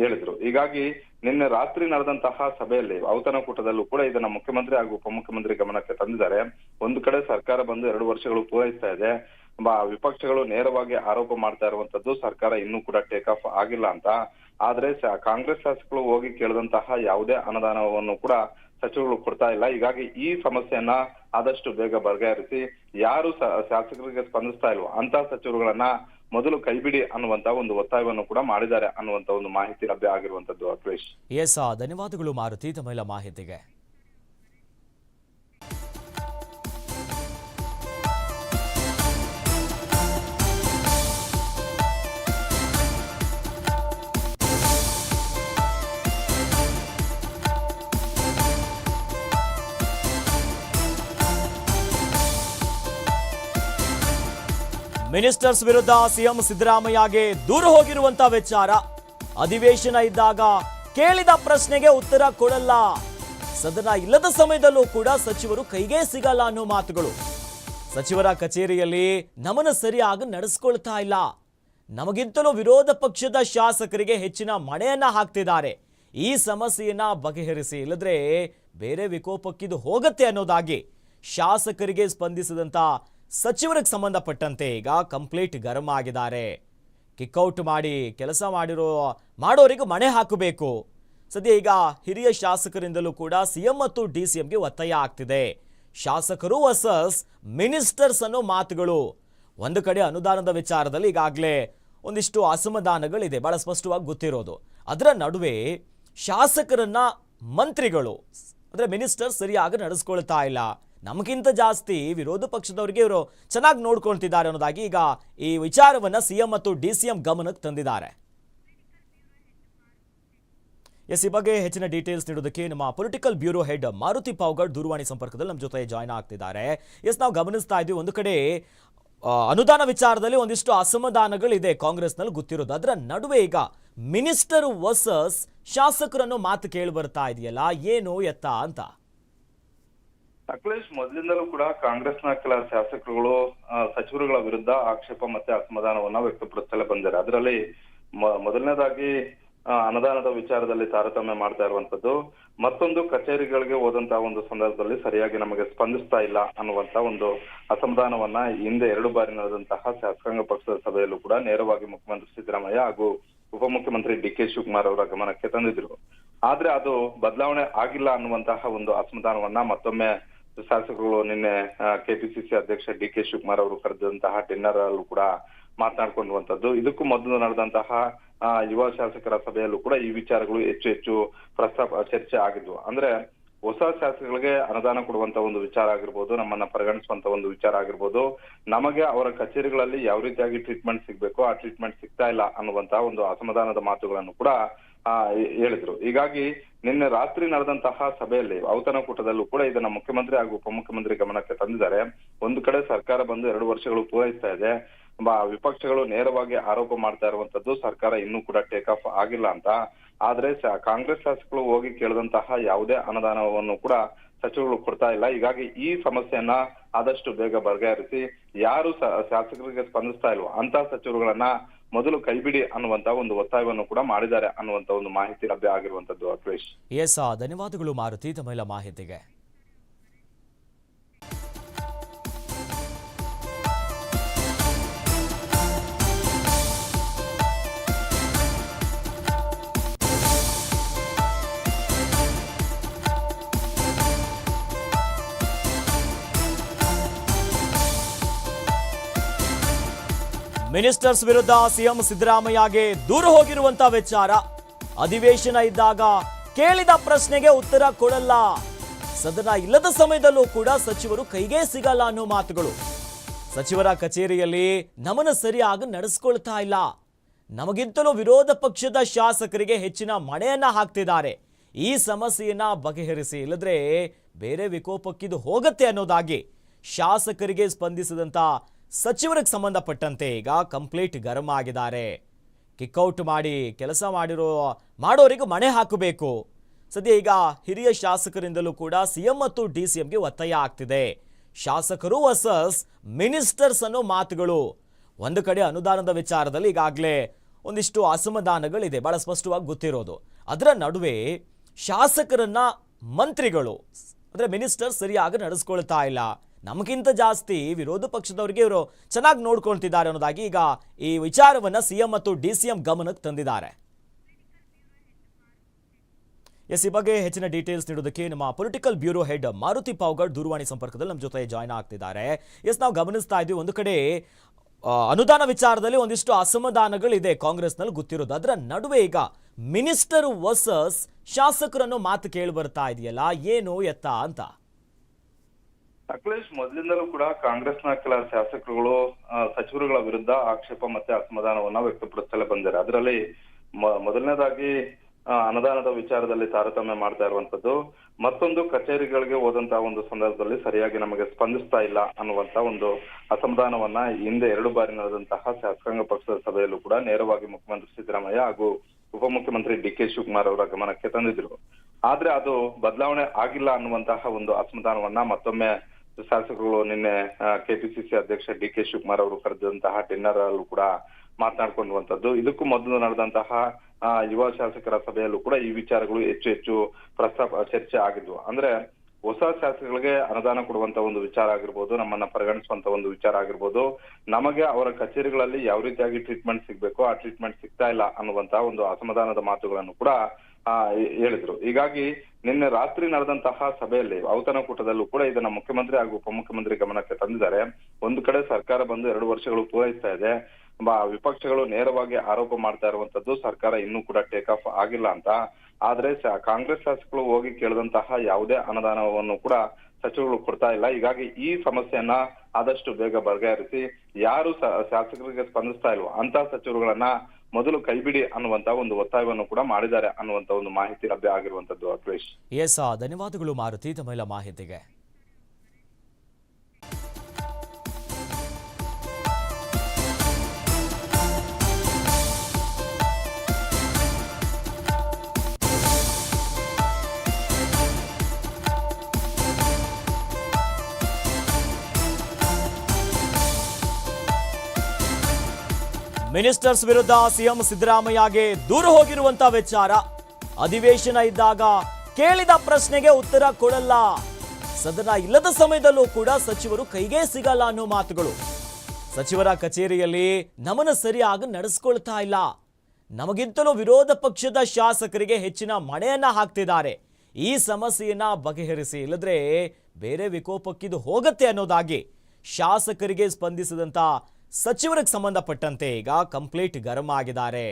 ಹೇಳಿದ್ರು. ಹೀಗಾಗಿ ನಿನ್ನೆ ರಾತ್ರಿ ನಡೆದಂತಹ ಸಭೆಯಲ್ಲಿ ಔತಣಕೂಟದಲ್ಲೂ ಕೂಡ ಇದನ್ನ ಮುಖ್ಯಮಂತ್ರಿ ಹಾಗೂ ಉಪಮುಖ್ಯಮಂತ್ರಿ ಗಮನಕ್ಕೆ ತಂದಿದ್ದಾರೆ. ಒಂದು ಕಡೆ ಸರ್ಕಾರ ಬಂದು ಎರಡು ವರ್ಷಗಳು ಪೂರೈಸ್ತಾ ಇದೆ. ವಿಪಕ್ಷಗಳು ನೇರವಾಗಿ ಆರೋಪ ಮಾಡ್ತಾ ಇರುವಂತದ್ದು ಸರ್ಕಾರ ಇನ್ನೂ ಕೂಡ ಟೇಕ್ ಆಫ್ ಆಗಿಲ್ಲ ಅಂತ. ಆದ್ರೆ ಕಾಂಗ್ರೆಸ್ ಶಾಸಕರು ಹೋಗಿ ಕೇಳಿದಂತಹ ಯಾವುದೇ ಅನುದಾನವನ್ನು ಕೂಡ ಸಚಿವಗಳು ಕೊಡ್ತಾ ಇಲ್ಲ. ಹೀಗಾಗಿ ಈ ಸಮಸ್ಯೆಯನ್ನ ಆದಷ್ಟು ಬೇಗ ಬಗೆಹರಿಸಿ ಯಾರು ಶಾಸಕರಿಗೆ ಸ್ಪಂದಿಸ್ತಾ ಇಲ್ವೋ ಅಂತ ಸಚಿವರುಗಳನ್ನ ಮೊದಲು ಕೈಬಿಡಿ ಅನ್ನುವಂತ ಒಂದು ಒತ್ತಾಯವನ್ನು ಕೂಡ ಮಾಡಿದ್ದಾರೆ ಅನ್ನುವಂತ ಒಂದು ಮಾಹಿತಿ ಲಭ್ಯ ಆಗಿರುವಂತದ್ದು, ಅಖಿಲೇಶ್. ಎಸ್ ಧನ್ಯವಾದಗಳು ಮಾರುತಿ, ತಮ್ಮೆಲ್ಲ ಮಾಹಿತಿಗೆ. ಮಿನಿಸ್ಟರ್ಸ್ ವಿರುದ್ಧ ಸಿಎಂ ಸಿದ್ದರಾಮಯ್ಯಗೆ ದೂರ ಹೋಗಿರುವಂತ ವಿಚಾರ. ಅಧಿವೇಶನ ಇದ್ದಾಗ ಕೇಳಿದ ಪ್ರಶ್ನೆಗೆ ಉತ್ತರ ಕೊಡಲ್ಲ. ಸದನ ಇಲ್ಲದ ಸಮಯದಲ್ಲೂ ಕೂಡ ಸಚಿವರು ಕೈಗೆ ಸಿಗಲ್ಲ ಅನ್ನೋ ಮಾತುಗಳು. ಸಚಿವರ ಕಚೇರಿಯಲ್ಲಿ ನಮನ ಸರಿಯಾಗಿ ನಡೆಸ್ಕೊಳ್ತಾ ಇಲ್ಲ. ನಮಗಿಂತಲೂ ವಿರೋಧ ಪಕ್ಷದ ಶಾಸಕರಿಗೆ ಹೆಚ್ಚಿನ ಮಣೆಯನ್ನ ಹಾಕ್ತಿದ್ದಾರೆ. ಈ ಸಮಸ್ಯೆಯನ್ನ ಬಗೆಹರಿಸಿ, ಇಲ್ಲದ್ರೆ ಬೇರೆ ವಿಕೋಪಕ್ಕಿದು ಹೋಗತ್ತೆ ಅನ್ನೋದಾಗಿ ಶಾಸಕರಿಗೆ ಸ್ಪಂದಿಸಿದಂತ ಸಚಿವರಿಗೆ ಸಂಬಂಧಪಟ್ಟಂತೆ ಈಗ ಕಂಪ್ಲೀಟ್ ಗರಂ ಆಗಿದ್ದಾರೆ. ಕಿಕ್ಔಟ್ ಮಾಡಿ, ಕೆಲಸ ಮಾಡಿರೋ, ಮಾಡೋರಿಗೂ ಮಣೆ ಹಾಕಬೇಕು. ಸದ್ಯ ಈಗ ಹಿರಿಯ ಶಾಸಕರಿಂದಲೂ ಕೂಡ ಸಿಎಂ ಮತ್ತು ಡಿ ಸಿಎಂಗೆ ಒತ್ತಾಯ ಆಗ್ತಿದೆ. ಶಾಸಕರು ವರ್ಸಸ್ ಮಿನಿಸ್ಟರ್ಸ್ ಅನ್ನೋ ಮಾತುಗಳು. ಒಂದು ಕಡೆ ಅನುದಾನದ ವಿಚಾರದಲ್ಲಿ ಈಗಾಗಲೇ ಒಂದಿಷ್ಟು ಅಸಮಾಧಾನಗಳಿದೆ. ಬಹಳ ಸ್ಪಷ್ಟವಾಗಿ ಗೊತ್ತಿರೋದು. ಅದರ ನಡುವೆ ಶಾಸಕರನ್ನ ಮಂತ್ರಿಗಳು, ಅಂದರೆ ಮಿನಿಸ್ಟರ್ ಸರಿಯಾಗಿ ನಡೆಸ್ಕೊಳ್ತಾ ಇಲ್ಲ. ನಮಗಿಂತ ಜಾಸ್ತಿ ವಿರೋಧ ಪಕ್ಷದವರಿಗೆ ಇವರು ಚೆನ್ನಾಗಿ ನೋಡ್ಕೊಳ್ತಿದ್ದಾರೆ ಅನ್ನೋದಾಗಿ ಈಗ ಈ ವಿಚಾರವನ್ನ ಸಿಎಂ ಮತ್ತು ಡಿ ಸಿಎಂ ಗಮನಕ್ಕೆ ತಂದಿದ್ದಾರೆ. ಎಸ್, ಈ ಬಗ್ಗೆ ಹೆಚ್ಚಿನ ಡೀಟೇಲ್ಸ್ ನೀಡೋದಕ್ಕೆ ನಮ್ಮ political bureau head Maruti Pavgad ದೂರವಾಣಿ ಸಂಪರ್ಕದಲ್ಲಿ ನಮ್ಮ ಜೊತೆ ಜಾಯ್ನ್ ಆಗ್ತಿದ್ದಾರೆ. ಎಸ್, ನಾವು ಗಮನಿಸ್ತಾ ಇದ್ವಿ ಒಂದು ಕಡೆ ಅನುದಾನ ವಿಚಾರದಲ್ಲಿ ಒಂದಿಷ್ಟು ಅಸಮಾಧಾನಗಳಿದೆ ಕಾಂಗ್ರೆಸ್ನಲ್ಲಿ ಗೊತ್ತಿರೋದು. ಅದರ ನಡುವೆ ಈಗ ಮಿನಿಸ್ಟರ್ ವರ್ಸಸ್ ಶಾಸಕರನ್ನು ಮಾತು ಕೇಳಿ ಬರ್ತಾ ಇದೆಯಲ್ಲ, ಏನು ಎತ್ತ ಅಂತ. ಅಖಿಲೇಶ್ ಮೊದಲಿಂದಲೂ ಕೂಡ ಕಾಂಗ್ರೆಸ್ನ ಕೆಲ ಶಾಸಕರುಗಳು ಸಚಿವರುಗಳ ವಿರುದ್ಧ ಆಕ್ಷೇಪ ಮತ್ತೆ ಅಸಮಾಧಾನವನ್ನ ವ್ಯಕ್ತಪಡಿಸಲೇ ಬಂದಿದ್ದಾರೆ. ಅದರಲ್ಲಿ ಮೊದಲನೇದಾಗಿ ಅನುದಾನದ ವಿಚಾರದಲ್ಲಿ ತಾರತಮ್ಯ ಮಾಡ್ತಾ ಇರುವಂತದ್ದು ಮತ್ತೊಂದು ಕಚೇರಿಗಳಿಗೆ ಹೋದಂತಹ ಒಂದು ಸಂದರ್ಭದಲ್ಲಿ ಸರಿಯಾಗಿ ನಮಗೆ ಸ್ಪಂದಿಸ್ತಾ ಇಲ್ಲ ಅನ್ನುವಂತ ಒಂದು ಅಸಮಾಧಾನವನ್ನ ಹಿಂದೆ ಎರಡು ಬಾರಿ ನಡೆದಂತಹ ಶಾಸಕಾಂಗ ಪಕ್ಷದ ಸಭೆಯಲ್ಲೂ ಕೂಡ ನೇರವಾಗಿ ಮುಖ್ಯಮಂತ್ರಿ ಸಿದ್ದರಾಮಯ್ಯ ಹಾಗೂ ಉಪಮುಖ್ಯಮಂತ್ರಿ ಡಿ ಕೆ ಶಿವಕುಮಾರ್ ಅವರ ಗಮನಕ್ಕೆ ತಂದಿದ್ರು. ಆದ್ರೆ ಅದು ಬದಲಾವಣೆ ಆಗಿಲ್ಲ ಅನ್ನುವಂತಹ ಒಂದು ಅಸಮಾಧಾನವನ್ನ ಮತ್ತೊಮ್ಮೆ ಶಾಸಕರು ನಿನ್ನೆ ಕೆಪಿಸಿಸಿ ಅಧ್ಯಕ್ಷ ಡಿ ಕೆ ಶಿವಕುಮಾರ್ ಅವರು ಕರೆದಂತಹ ಡಿನ್ನರ್ ಅಲ್ಲೂ ಕೂಡ ಮಾತನಾಡ್ಕೊಂಡುವಂತದ್ದು ಇದಕ್ಕೂ ಮೊದಲು ನಡೆದಂತಹ ಯುವ ಶಾಸಕರ ಸಭೆಯಲ್ಲೂ ಕೂಡ ಈ ವಿಚಾರಗಳು ಹೆಚ್ಚು ಹೆಚ್ಚು ಪ್ರಸ್ತಾಪ ಚರ್ಚೆ ಆಗಿದ್ವು. ಅಂದ್ರೆ ಹೊಸ ಶಾಸಕರಿಗೆ ಅನುದಾನ ಕೊಡುವಂತ ಒಂದು ವಿಚಾರ ಆಗಿರ್ಬೋದು, ನಮ್ಮನ್ನ ಪರಿಗಣಿಸುವಂತ ಒಂದು ವಿಚಾರ ಆಗಿರ್ಬೋದು, ನಮಗೆ ಅವರ ಕಚೇರಿಗಳಲ್ಲಿ ಯಾವ ರೀತಿಯಾಗಿ ಟ್ರೀಟ್ಮೆಂಟ್ ಸಿಗ್ಬೇಕು, ಆ ಟ್ರೀಟ್ಮೆಂಟ್ ಸಿಗ್ತಾ ಇಲ್ಲ ಅನ್ನುವಂತಹ ಒಂದು ಅಸಮಾಧಾನದ ಮಾತುಗಳನ್ನು ಕೂಡ ಹೇಳಿದ್ರು. ಹೀಗಾಗಿ ನಿನ್ನೆ ರಾತ್ರಿ ನಡೆದಂತಹ ಸಭೆಯಲ್ಲಿ ಔತಣಕೂಟದಲ್ಲೂ ಕೂಡ ಇದನ್ನ ಮುಖ್ಯಮಂತ್ರಿ ಹಾಗೂ ಉಪಮುಖ್ಯಮಂತ್ರಿ ಗಮನಕ್ಕೆ ತಂದಿದ್ದಾರೆ. ಒಂದು ಕಡೆ ಸರ್ಕಾರ ಬಂದು ಎರಡು ವರ್ಷಗಳು ಪೂರೈಸ್ತಾ ಇದೆ. ವಿಪಕ್ಷಗಳು ನೇರವಾಗಿ ಆರೋಪ ಮಾಡ್ತಾ ಇರುವಂತದ್ದು ಸರ್ಕಾರ ಇನ್ನೂ ಕೂಡ ಟೇಕ್ ಆಫ್ ಆಗಿಲ್ಲ ಅಂತ. ಆದ್ರೆ ಕಾಂಗ್ರೆಸ್ ಶಾಸಕರು ಹೋಗಿ ಕೇಳಿದಂತಹ ಯಾವುದೇ ಅನುದಾನವನ್ನು ಕೂಡ ಸಚಿವಗಳು ಕೊಡ್ತಾ ಇಲ್ಲ. ಹೀಗಾಗಿ ಈ ಸಮಸ್ಯೆಯನ್ನ ಆದಷ್ಟು ಬೇಗ ಬಗೆಹರಿಸಿ ಯಾರು ಶಾಸಕರಿಗೆ ಸ್ಪಂದಿಸ್ತಾ ಇಲ್ವೋ ಅಂತ ಸಚಿವರುಗಳನ್ನ ಮೊದಲು ಕೈಬಿಡಿ ಅನ್ನುವಂತ ಒಂದು ಒತ್ತಾಯವನ್ನು ಕೂಡ ಮಾಡಿದ್ದಾರೆ ಅನ್ನುವಂತ ಒಂದು ಮಾಹಿತಿ ಲಭ್ಯ ಆಗಿರುವಂತದ್ದು ಅಖಿಲೇಶ್ ಎಸ್ ಧನ್ಯವಾದಗಳು ಮಾರುತಿ ತಮ್ಮ ಮಾಹಿತಿಗೆ. ಮಿನಿಸ್ಟರ್ಸ್ ವಿರುದ್ಧ ಸಿಎಂ ಸಿದ್ದರಾಮಯ್ಯಗೆ ದೂರ ಹೋಗಿರುವಂತ ವಿಚಾರ. ಅಧಿವೇಶನ ಇದ್ದಾಗ ಕೇಳಿದ ಪ್ರಶ್ನೆಗೆ ಉತ್ತರ ಕೊಡಲ್ಲ. ಸದನ ಇಲ್ಲದ ಸಮಯದಲ್ಲೂ ಕೂಡ ಸಚಿವರು ಕೈಗೆ ಸಿಗಲ್ಲ ಅನ್ನೋ ಮಾತುಗಳು. ಸಚಿವರ ಕಚೇರಿಯಲ್ಲಿ ನಮನ ಸರಿಯಾಗಿ ನಡೆಸ್ಕೊಳ್ತಾ ಇಲ್ಲ. ನಮಗಿಂತಲೂ ವಿರೋಧ ಪಕ್ಷದ ಶಾಸಕರಿಗೆ ಹೆಚ್ಚಿನ ಮಣೆಯನ್ನ ಹಾಕ್ತಿದ್ದಾರೆ. ಈ ಸಮಸ್ಯೆಯನ್ನ ಬಗೆಹರಿಸಿ, ಇಲ್ಲದ್ರೆ ಬೇರೆ ವಿಕೋಪಕ್ಕಿದು ಹೋಗತ್ತೆ ಅನ್ನೋದಾಗಿ ಶಾಸಕರಿಗೆ ಸ್ಪಂದಿಸಿದಂತ ಸಚಿವರಿಗೆ ಸಂಬಂಧಪಟ್ಟಂತೆ ಈಗ ಕಂಪ್ಲೀಟ್ ಗರಂ ಆಗಿದ್ದಾರೆ. ಕಿಕ್ಔಟ್ ಮಾಡಿ ಕೆಲಸ ಮಾಡಿರೋ, ಮಾಡೋರಿಗೂ ಮಣೆ ಹಾಕಬೇಕು. ಸದ್ಯ ಈಗ ಹಿರಿಯ ಶಾಸಕರಿಂದಲೂ ಕೂಡ ಸಿಎಂ ಮತ್ತು ಡಿ ಗೆ ಒತ್ತಾಯ ಆಗ್ತಿದೆ. ಶಾಸಕರು ವರ್ಸಸ್ ಮಿನಿಸ್ಟರ್ಸ್ ಅನ್ನೋ ಮಾತುಗಳು. ಒಂದು ಕಡೆ ಅನುದಾನದ ವಿಚಾರದಲ್ಲಿ ಈಗಾಗಲೇ ಒಂದಿಷ್ಟು ಅಸಮಾಧಾನಗಳಿದೆ. ಬಹಳ ಸ್ಪಷ್ಟವಾಗಿ ಗೊತ್ತಿರೋದು. ಅದರ ನಡುವೆ ಶಾಸಕರನ್ನ ಮಂತ್ರಿಗಳು, ಅಂದರೆ ಮಿನಿಸ್ಟರ್ ಸರಿಯಾಗಿ ನಡೆಸ್ಕೊಳ್ತಾ ಇಲ್ಲ. ನಮಗಿಂತ ಜಾಸ್ತಿ ವಿರೋಧ ಪಕ್ಷದವರಿಗೆ ಇವರು ಚೆನ್ನಾಗಿ ನೋಡ್ಕೊಳ್ತಿದ್ದಾರೆ ಅನ್ನೋದಾಗಿ ಈಗ ಈ ವಿಚಾರವನ್ನ ಸಿಎಂ ಮತ್ತು ಡಿ ಸಿ ಎಂ ಗಮನಕ್ಕೆ ತಂದಿದ್ದಾರೆ. ಎಸ್, ಈ ಬಗ್ಗೆ ಹೆಚ್ಚಿನ ಡೀಟೇಲ್ಸ್ ನೀಡೋದಕ್ಕೆ ನಮ್ಮ political bureau head Maruti Pavgad ದೂರವಾಣಿ ಸಂಪರ್ಕದಲ್ಲಿ ನಮ್ಮ ಜೊತೆ ಜಾಯ್ನ್ ಆಗ್ತಿದ್ದಾರೆ. ಎಸ್, ನಾವು ಗಮನಿಸ್ತಾ ಇದ್ವಿ, ಒಂದು ಕಡೆ ಅನುದಾನ ವಿಚಾರದಲ್ಲಿ ಒಂದಿಷ್ಟು ಅಸಮಾಧಾನಗಳಿದೆ ಕಾಂಗ್ರೆಸ್ನಲ್ಲಿ ಗೊತ್ತಿರೋದು. ಅದರ ನಡುವೆ ಈಗ ಮಿನಿಸ್ಟರ್ ವರ್ಸಸ್ ಶಾಸಕರನ್ನು ಮಾತು ಕೇಳಿ ಬರ್ತಾ ಇದೆಯಲ್ಲ, ಏನು ಎತ್ತ ಅಂತ. ಅಖಿಲೇಶ್ ಮೊದಲಿಂದಲೂ ಕೂಡ ಕಾಂಗ್ರೆಸ್ನ ಕೆಲ ಶಾಸಕರುಗಳು ಸಚಿವರುಗಳ ವಿರುದ್ಧ ಆಕ್ಷೇಪ ಮತ್ತೆ ಅಸಮಾಧಾನವನ್ನ ವ್ಯಕ್ತಪಡಿಸುತ್ತಲೇ ಬಂದಿದ್ದಾರೆ. ಅದರಲ್ಲಿ ಮೊದಲನೇದಾಗಿ ಅನುದಾನದ ವಿಚಾರದಲ್ಲಿ ತಾರತಮ್ಯ ಮಾಡ್ತಾ ಇರುವಂತದ್ದು ಮತ್ತೊಂದು ಕಚೇರಿಗಳಿಗೆ ಹೋದಂತಹ ಒಂದು ಸಂದರ್ಭದಲ್ಲಿ ಸರಿಯಾಗಿ ನಮಗೆ ಸ್ಪಂದಿಸ್ತಾ ಇಲ್ಲ ಅನ್ನುವಂತ ಒಂದು ಅಸಮಾಧಾನವನ್ನ ಹಿಂದೆ ಎರಡು ಬಾರಿ ನಡೆದಂತಹ ಶಾಸಕಾಂಗ ಪಕ್ಷದ ಸಭೆಯಲ್ಲೂ ಕೂಡ ನೇರವಾಗಿ ಮುಖ್ಯಮಂತ್ರಿ ಸಿದ್ದರಾಮಯ್ಯ ಹಾಗೂ ಉಪಮುಖ್ಯಮಂತ್ರಿ ಡಿ ಕೆ ಶಿವಕುಮಾರ್ ಅವರ ಗಮನಕ್ಕೆ ತಂದಿದ್ರು. ಆದ್ರೆ ಅದು ಬದಲಾವಣೆ ಆಗಿಲ್ಲ ಅನ್ನುವಂತಹ ಒಂದು ಅಸಮಾಧಾನವನ್ನ ಮತ್ತೊಮ್ಮೆ ಶಾಸಕರು ನಿನ್ನೆ ಕೆಪಿಸಿಸಿ ಅಧ್ಯಕ್ಷ ಡಿ ಕೆ ಶಿವಕುಮಾರ್ ಅವರು ಕರೆದಂತಹ ಡಿನ್ನರ್ ಅಲ್ಲೂ ಕೂಡ ಮಾತನಾಡ್ಕೊಂಡಿರುವಂತದ್ದು. ಇದಕ್ಕೂ ಮೊದಲು ನಡೆದಂತಹ ಯುವ ಶಾಸಕರ ಸಭೆಯಲ್ಲೂ ಕೂಡ ಈ ವಿಚಾರಗಳು ಹೆಚ್ಚು ಹೆಚ್ಚು ಪ್ರಸ್ತಾಪ, ಚರ್ಚೆ ಆಗಿದ್ವು. ಅಂದ್ರೆ ಹೊಸ ಶಾಸಕರಿಗೆ ಅನುದಾನ ಕೊಡುವಂತ ಒಂದು ವಿಚಾರ ಆಗಿರ್ಬೋದು, ನಮ್ಮನ್ನ ಪರಿಗಣಿಸುವಂತ ಒಂದು ವಿಚಾರ ಆಗಿರ್ಬೋದು, ನಮಗೆ ಅವರ ಕಚೇರಿಗಳಲ್ಲಿ ಯಾವ ರೀತಿಯಾಗಿ ಟ್ರೀಟ್ಮೆಂಟ್ ಸಿಗ್ಬೇಕು, ಆ ಟ್ರೀಟ್ಮೆಂಟ್ ಸಿಗ್ತಾ ಇಲ್ಲ ಅನ್ನುವಂತಹ ಒಂದು ಅಸಮಾಧಾನದ ಮಾತುಗಳನ್ನು ಕೂಡ ಹೇಳಿದ್ರು. ಹೀಗಾಗಿ ನಿನ್ನೆ ರಾತ್ರಿ ನಡೆದಂತಹ ಸಭೆಯಲ್ಲಿ ಔತಣಕೂಟದಲ್ಲೂ ಕೂಡ ಇದನ್ನ ಮುಖ್ಯಮಂತ್ರಿ ಹಾಗೂ ಉಪಮುಖ್ಯಮಂತ್ರಿ ಗಮನಕ್ಕೆ ತಂದಿದ್ದಾರೆ. ಒಂದು ಕಡೆ ಸರ್ಕಾರ ಬಂದು ಎರಡು ವರ್ಷಗಳು ಪೂರೈಸ್ತಾ ಇದೆ. ವಿಪಕ್ಷಗಳು ನೇರವಾಗಿ ಆರೋಪ ಮಾಡ್ತಾ ಇರುವಂತದ್ದು ಸರ್ಕಾರ ಇನ್ನೂ ಕೂಡ ಟೇಕ್ ಆಫ್ ಆಗಿಲ್ಲ ಅಂತ. ಆದ್ರೆ ಕಾಂಗ್ರೆಸ್ ಶಾಸಕರು ಹೋಗಿ ಕೇಳಿದಂತಹ ಯಾವುದೇ ಅನುದಾನವನ್ನು ಕೂಡ ಸಚಿವಗಳು ಕೊಡ್ತಾ ಇಲ್ಲ. ಹೀಗಾಗಿ ಈ ಸಮಸ್ಯೆಯನ್ನ ಆದಷ್ಟು ಬೇಗ ಬಗೆಹರಿಸಿ ಯಾರು ಶಾಸಕರಿಗೆ ಸ್ಪಂದಿಸ್ತಾ ಇಲ್ವೋ ಅಂತ ಸಚಿವರುಗಳನ್ನ ಮೊದಲು ಕೈಬಿಡಿ ಅನ್ನುವಂತ ಒಂದು ಒತ್ತಾಯವನ್ನು ಕೂಡ ಮಾಡಿದ್ದಾರೆ ಅನ್ನುವಂತ ಒಂದು ಮಾಹಿತಿ ಲಭ್ಯ ಆಗಿರುವಂತದ್ದು ಅಖಿಲೇಶ್. ಎಸ್ ಧನ್ಯವಾದಗಳು ಮಾರುತಿ, ತಮ್ಮೆಲ್ಲ ಮಾಹಿತಿಗೆ. ಮಿನಿಸ್ಟರ್ಸ್ ವಿರುದ್ಧ ಸಿಎಂ ಸಿದ್ದರಾಮಯ್ಯಗೆ ದೂರ ಹೋಗಿರುವಂತ ವಿಚಾರ. ಅಧಿವೇಶನ ಇದ್ದಾಗ ಕೇಳಿದ ಪ್ರಶ್ನೆಗೆ ಉತ್ತರ ಕೊಡಲ್ಲ. ಸದನ ಇಲ್ಲದ ಸಮಯದಲ್ಲೂ ಕೂಡ ಸಚಿವರು ಕೈಗೆ ಸಿಗಲ್ಲ ಅನ್ನೋ ಮಾತುಗಳು. ಸಚಿವರ ಕಚೇರಿಯಲ್ಲಿ ನಮನ ಸರಿಯಾಗಿ ನಡೆಸ್ಕೊಳ್ತಾ ಇಲ್ಲ. ನಮಗಿಂತಲೂ ವಿರೋಧ ಪಕ್ಷದ ಶಾಸಕರಿಗೆ ಹೆಚ್ಚಿನ ಮಣೆಯನ್ನ ಹಾಕ್ತಿದ್ದಾರೆ. ಈ ಸಮಸ್ಯೆಯನ್ನ ಬಗೆಹರಿಸಿ, ಇಲ್ಲದ್ರೆ ಬೇರೆ ವಿಕೋಪಕ್ಕಿದು ಹೋಗತ್ತೆ ಅನ್ನೋದಾಗಿ ಶಾಸಕರಿಗೆ ಸ್ಪಂದಿಸಿದಂತ ಸಚಿವರಿಗೆ ಸಂಬಂಧಪಟ್ಟಂತೆ ಈಗ ಕಂಪ್ಲೀಟ್ ಗರಂ ಆಗಿದ್ದಾರೆ.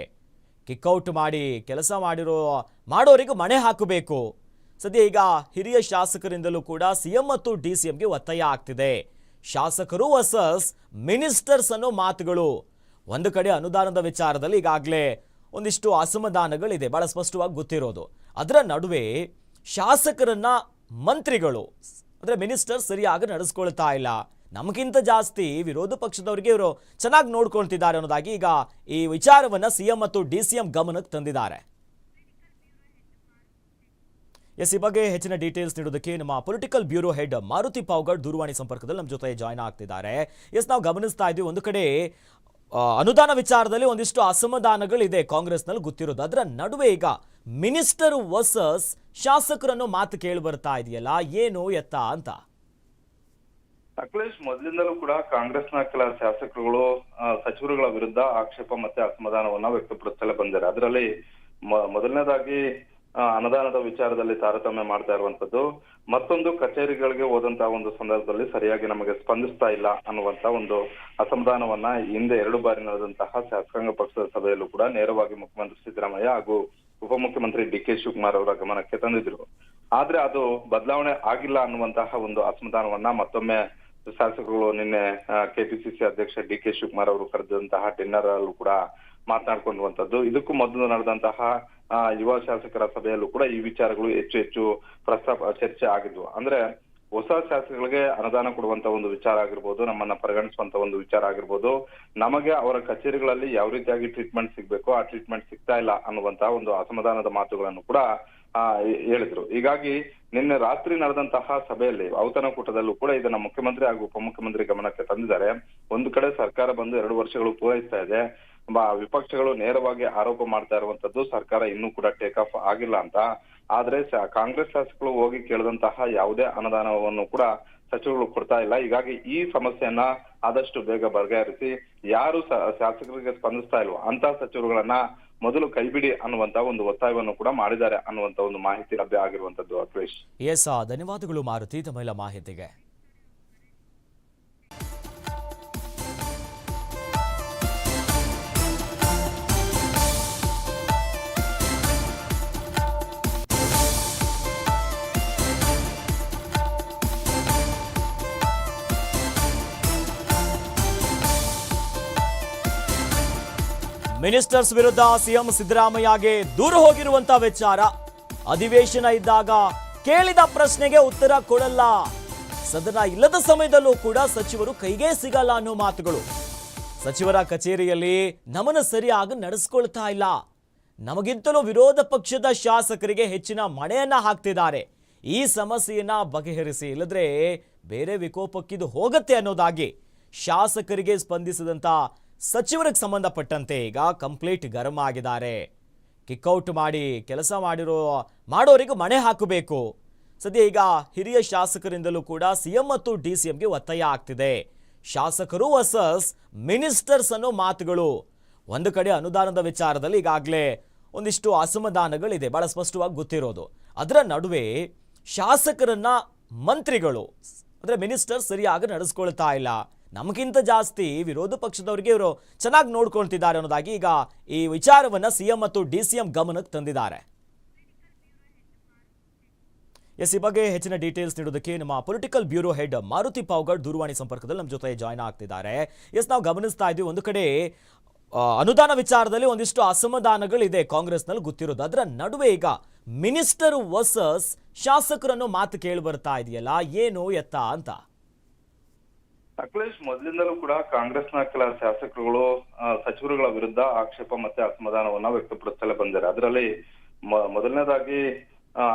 ಕಿಕ್ಔಟ್ ಮಾಡಿ ಕೆಲಸ ಮಾಡಿರೋ, ಮಾಡೋರಿಗೂ ಮಣೆ ಹಾಕಬೇಕು. ಸದ್ಯ ಈಗ ಹಿರಿಯ ಶಾಸಕರಿಂದಲೂ ಕೂಡ ಸಿಎಂ ಮತ್ತು ಡಿ ಗೆ ಒತ್ತಾಯ ಆಗ್ತಿದೆ. ಶಾಸಕರು ವರ್ಸಸ್ ಮಿನಿಸ್ಟರ್ಸ್ ಅನ್ನೋ ಮಾತುಗಳು. ಒಂದು ಕಡೆ ಅನುದಾನದ ವಿಚಾರದಲ್ಲಿ ಈಗಾಗಲೇ ಒಂದಿಷ್ಟು ಅಸಮಾಧಾನಗಳಿದೆ. ಬಹಳ ಸ್ಪಷ್ಟವಾಗಿ ಗೊತ್ತಿರೋದು. ಅದರ ನಡುವೆ ಶಾಸಕರನ್ನ ಮಂತ್ರಿಗಳು, ಅಂದರೆ ಮಿನಿಸ್ಟರ್ ಸರಿಯಾಗಿ ನಡೆಸ್ಕೊಳ್ತಾ ಇಲ್ಲ. ನಮಗಿಂತ ಜಾಸ್ತಿ ವಿರೋಧ ಪಕ್ಷದವರಿಗೆ ಇವರು ಚೆನ್ನಾಗಿ ನೋಡ್ಕೊಳ್ತಿದ್ದಾರೆ ಅನ್ನೋದಾಗಿ ಈಗ ಈ ವಿಚಾರವನ್ನ ಸಿಎಂ ಮತ್ತು ಡಿ ಸಿ ಎಂ ಗಮನಕ್ಕೆ ತಂದಿದ್ದಾರೆ. ಎಸ್, ಈ ಬಗ್ಗೆ ಹೆಚ್ಚಿನ ಡೀಟೇಲ್ಸ್ ನೀಡೋದಕ್ಕೆ ನಮ್ಮ political bureau head Maruti Pavgad ದೂರವಾಣಿ ಸಂಪರ್ಕದಲ್ಲಿ ನಮ್ಮ ಜೊತೆ ಜಾಯ್ನ್ ಆಗ್ತಿದ್ದಾರೆ. ಎಸ್, ನಾವು ಗಮನಿಸ್ತಾ ಇದ್ವಿ ಒಂದು ಕಡೆ ಅನುದಾನ ವಿಚಾರದಲ್ಲಿ ಒಂದಿಷ್ಟು ಅಸಮಾಧಾನಗಳಿದೆ ಕಾಂಗ್ರೆಸ್ನಲ್ಲಿ ಗೊತ್ತಿರೋದು. ಅದರ ನಡುವೆ ಈಗ ಮಿನಿಸ್ಟರ್ ವರ್ಸಸ್ ಶಾಸಕರನ್ನು ಮಾತು ಕೇಳಿ ಬರ್ತಾ ಇದೆಯಲ್ಲ, ಏನು ಎತ್ತ ಅಂತ. ಅಖಿಲೇಶ್ ಮೊದಲಿಂದಲೂ ಕೂಡ ಕಾಂಗ್ರೆಸ್ನ ಕೆಲ ಶಾಸಕರುಗಳು ಸಚಿವರುಗಳ ವಿರುದ್ಧ ಆಕ್ಷೇಪ ಮತ್ತೆ ಅಸಮಾಧಾನವನ್ನ ವ್ಯಕ್ತಪಡಿಸ್ತಲೇ ಬಂದಿದ್ದಾರೆ. ಅದರಲ್ಲಿ ಮೊದಲನೇದಾಗಿ ಅನುದಾನದ ವಿಚಾರದಲ್ಲಿ ತಾರತಮ್ಯ ಮಾಡ್ತಾ ಇರುವಂತದ್ದು ಮತ್ತೊಂದು ಕಚೇರಿಗಳಿಗೆ ಹೋದಂತಹ ಒಂದು ಸಂದರ್ಭದಲ್ಲಿ ಸರಿಯಾಗಿ ನಮಗೆ ಸ್ಪಂದಿಸ್ತಾ ಇಲ್ಲ ಅನ್ನುವಂತ ಒಂದು ಅಸಮಾಧಾನವನ್ನ ಹಿಂದೆ ಎರಡು ಬಾರಿ ನಡೆದಂತಹ ಶಾಸಕಾಂಗ ಪಕ್ಷದ ಸಭೆಯಲ್ಲೂ ಕೂಡ ನೇರವಾಗಿ ಮುಖ್ಯಮಂತ್ರಿ ಸಿದ್ದರಾಮಯ್ಯ ಹಾಗೂ ಉಪಮುಖ್ಯಮಂತ್ರಿ ಡಿ ಕೆ ಶಿವಕುಮಾರ್ ಅವರ ಗಮನಕ್ಕೆ ತಂದಿದ್ರು. ಆದ್ರೆ ಅದು ಬದಲಾವಣೆ ಆಗಿಲ್ಲ ಅನ್ನುವಂತಹ ಒಂದು ಅಸಮಾಧಾನವನ್ನ ಮತ್ತೊಮ್ಮೆ ಶಾಸಕರು ನಿನ್ನೆ ಕೆಪಿಸಿಸಿ ಅಧ್ಯಕ್ಷ ಡಿ ಕೆ ಶಿವಕುಮಾರ್ ಅವರು ಕರೆದಂತಹ ಡಿನ್ನರ್ ಅಲ್ಲೂ ಕೂಡ ಮಾತನಾಡ್ಕೊಂಡಿರುವಂತದ್ದು. ಇದಕ್ಕೂ ಮೊದಲು ನಡೆದಂತಹ ಯುವ ಶಾಸಕರ ಸಭೆಯಲ್ಲೂ ಕೂಡ ಈ ವಿಚಾರಗಳು ಹೆಚ್ಚು ಹೆಚ್ಚು ಪ್ರಸ್ತಾಪ ಚರ್ಚೆ ಆಗಿದ್ವು. ಅಂದ್ರೆ ಹೊಸ ಶಾಸಕರಿಗೆ ಅನುದಾನ ಕೊಡುವಂತ ಒಂದು ವಿಚಾರ ಆಗಿರ್ಬೋದು, ನಮ್ಮನ್ನ ಪರಿಗಣಿಸುವಂತ ಒಂದು ವಿಚಾರ ಆಗಿರ್ಬೋದು, ನಮಗೆ ಅವರ ಕಚೇರಿಗಳಲ್ಲಿ ಯಾವ ರೀತಿಯಾಗಿ ಟ್ರೀಟ್ಮೆಂಟ್ ಸಿಗ್ಬೇಕು, ಆ ಟ್ರೀಟ್ಮೆಂಟ್ ಸಿಗ್ತಾ ಇಲ್ಲ ಅನ್ನುವಂತಹ ಒಂದು ಅಸಮಾಧಾನದ ಮಾತುಗಳನ್ನು ಕೂಡ ಹೇಳಿದ್ರು. ಹೀಗಾಗಿ ನಿನ್ನೆ ರಾತ್ರಿ ನಡೆದಂತಹ ಸಭೆಯಲ್ಲಿ ಔತಣಕೂಟದಲ್ಲೂ ಕೂಡ ಇದನ್ನ ಮುಖ್ಯಮಂತ್ರಿ ಹಾಗೂ ಉಪಮುಖ್ಯಮಂತ್ರಿ ಗಮನಕ್ಕೆ ತಂದಿದ್ದಾರೆ. ಒಂದು ಕಡೆ ಸರ್ಕಾರ ಬಂದು ಎರಡು ವರ್ಷಗಳು ಪೂರೈಸ್ತಾ ಇದೆ. ವಿಪಕ್ಷಗಳು ನೇರವಾಗಿ ಆರೋಪ ಮಾಡ್ತಾ ಇರುವಂತದ್ದು ಸರ್ಕಾರ ಇನ್ನೂ ಕೂಡ ಟೇಕ್ ಆಫ್ ಆಗಿಲ್ಲ ಅಂತ. ಆದ್ರೆ ಕಾಂಗ್ರೆಸ್ ಶಾಸಕರು ಹೋಗಿ ಕೇಳಿದಂತಹ ಯಾವುದೇ ಅನುದಾನವನ್ನು ಕೂಡ ಸಚಿವಗಳು ಕೊಡ್ತಾ ಇಲ್ಲ. ಹೀಗಾಗಿ ಈ ಸಮಸ್ಯೆಯನ್ನ ಆದಷ್ಟು ಬೇಗ ಬಗೆಹರಿಸಿ ಯಾರು ಶಾಸಕರಿಗೆ ಸ್ಪಂದಿಸ್ತಾ ಇಲ್ವೋ ಅಂತ ಸಚಿವರುಗಳನ್ನ ಮೊದಲು ಕೈಬಿಡಿ ಅನ್ನುವಂತ ಒಂದು ಒತ್ತಾಯವನ್ನು ಕೂಡ ಮಾಡಿದ್ದಾರೆ ಅನ್ನುವಂತ ಒಂದು ಮಾಹಿತಿ ಲಭ್ಯ ಆಗಿರುವಂತದ್ದು ಅಖಿಲೇಶ್ ಎಸ್ ಧನ್ಯವಾದಗಳು ಮಾರುತಿ, ತಮ್ಮೆಲ್ಲ ಮಾಹಿತಿಗೆ. ಮಿನಿಸ್ಟರ್ಸ್ ವಿರುದ್ಧ ಸಿಎಂ ಸಿದ್ದರಾಮಯ್ಯಗೆ ದೂರ ಹೋಗಿರುವಂತ ವಿಚಾರ. ಅಧಿವೇಶನ ಇದ್ದಾಗ ಕೇಳಿದ ಪ್ರಶ್ನೆಗೆ ಉತ್ತರ ಕೊಡಲ್ಲ. ಸದನ ಇಲ್ಲದ ಸಮಯದಲ್ಲೂ ಕೂಡ ಸಚಿವರು ಕೈಗೆ ಸಿಗಲ್ಲ ಅನ್ನೋ ಮಾತುಗಳು. ಸಚಿವರ ಕಚೇರಿಯಲ್ಲಿ ನಮನ ಸರಿಯಾಗಿ ನಡೆಸ್ಕೊಳ್ತಾ ಇಲ್ಲ. ನಮಗಿಂತಲೂ ವಿರೋಧ ಪಕ್ಷದ ಶಾಸಕರಿಗೆ ಹೆಚ್ಚಿನ ಮಣೆಯನ್ನ ಹಾಕ್ತಿದ್ದಾರೆ. ಈ ಸಮಸ್ಯೆಯನ್ನ ಬಗೆಹರಿಸಿ, ಇಲ್ಲದ್ರೆ ಬೇರೆ ವಿಕೋಪಕ್ಕಿದು ಹೋಗತ್ತೆ ಅನ್ನೋದಾಗಿ ಶಾಸಕರಿಗೆ ಸ್ಪಂದಿಸಿದಂತ ಸಚಿವರಿಗೆ ಸಂಬಂಧಪಟ್ಟಂತೆ ಈಗ ಕಂಪ್ಲೀಟ್ ಗರಂ ಆಗಿದ್ದಾರೆ. ಕಿಕ್ಔಟ್ ಮಾಡಿ, ಕೆಲಸ ಮಾಡಿರೋ, ಮಾಡೋರಿಗೂ ಮಣೆ ಹಾಕಬೇಕು. ಸದ್ಯ ಈಗ ಹಿರಿಯ ಶಾಸಕರಿಂದಲೂ ಕೂಡ ಸಿಎಂ ಮತ್ತು ಡಿ ಗೆ ಒತ್ತಾಯ ಆಗ್ತಿದೆ. ಶಾಸಕರು ವರ್ಸಸ್ ಮಿನಿಸ್ಟರ್ಸ್ ಅನ್ನೋ ಮಾತುಗಳು. ಒಂದು ಕಡೆ ಅನುದಾನದ ವಿಚಾರದಲ್ಲಿ ಈಗಾಗಲೇ ಒಂದಿಷ್ಟು ಅಸಮಾಧಾನಗಳಿದೆ. ಬಹಳ ಸ್ಪಷ್ಟವಾಗಿ ಗೊತ್ತಿರೋದು. ಅದರ ನಡುವೆ ಶಾಸಕರನ್ನ ಮಂತ್ರಿಗಳು, ಅಂದರೆ ಮಿನಿಸ್ಟರ್ ಸರಿಯಾಗಿ ನಡೆಸ್ಕೊಳ್ತಾ ಇಲ್ಲ. ನಮಗಿಂತ ಜಾಸ್ತಿ ವಿರೋಧ ಪಕ್ಷದವರಿಗೆ ಇವರು ಚೆನ್ನಾಗಿ ನೋಡ್ಕೊಳ್ತಿದ್ದಾರೆ ಅನ್ನೋದಾಗಿ ಈಗ ಈ ವಿಚಾರವನ್ನ ಸಿಎಂ ಮತ್ತು ಡಿ ಸಿ ಗಮನಕ್ಕೆ ತಂದಿದ್ದಾರೆ. ಎಸ್, ಈ ಬಗ್ಗೆ ಹೆಚ್ಚಿನ ಡೀಟೇಲ್ಸ್ ನೀಡೋದಕ್ಕೆ ನಮ್ಮ political bureau head Maruti Pavgad ದೂರವಾಣಿ ಸಂಪರ್ಕದಲ್ಲಿ ನಮ್ಮ ಜೊತೆ ಜಾಯ್ನ್ ಆಗ್ತಿದ್ದಾರೆ. ಎಸ್, ನಾವು ಗಮನಿಸ್ತಾ ಇದ್ವಿ ಒಂದು ಕಡೆ ಅನುದಾನ ವಿಚಾರದಲ್ಲಿ ಒಂದಿಷ್ಟು ಅಸಮಾಧಾನಗಳಿದೆ ಕಾಂಗ್ರೆಸ್ನಲ್ಲಿ ಗೊತ್ತಿರೋದು. ಅದರ ನಡುವೆ ಈಗ ಮಿನಿಸ್ಟರ್ ವರ್ಸಸ್ ಶಾಸಕರನ್ನು ಮಾತು ಕೇಳಿ ಬರ್ತಾ ಇದೆಯಲ್ಲ, ಏನು ಎತ್ತ ಅಂತ. ಅಖಿಲೇಶ್ ಮೊದಲಿಂದಲೂ ಕೂಡ ಕಾಂಗ್ರೆಸ್ನ ಕೆಲ ಶಾಸಕರುಗಳು ಸಚಿವರುಗಳ ವಿರುದ್ಧ ಆಕ್ಷೇಪ ಮತ್ತೆ ಅಸಮಾಧಾನವನ್ನ ವ್ಯಕ್ತಪಡಿಸ್ತಲೇ ಬಂದಿದ್ದಾರೆ. ಅದರಲ್ಲಿ ಮೊದಲನೇದಾಗಿ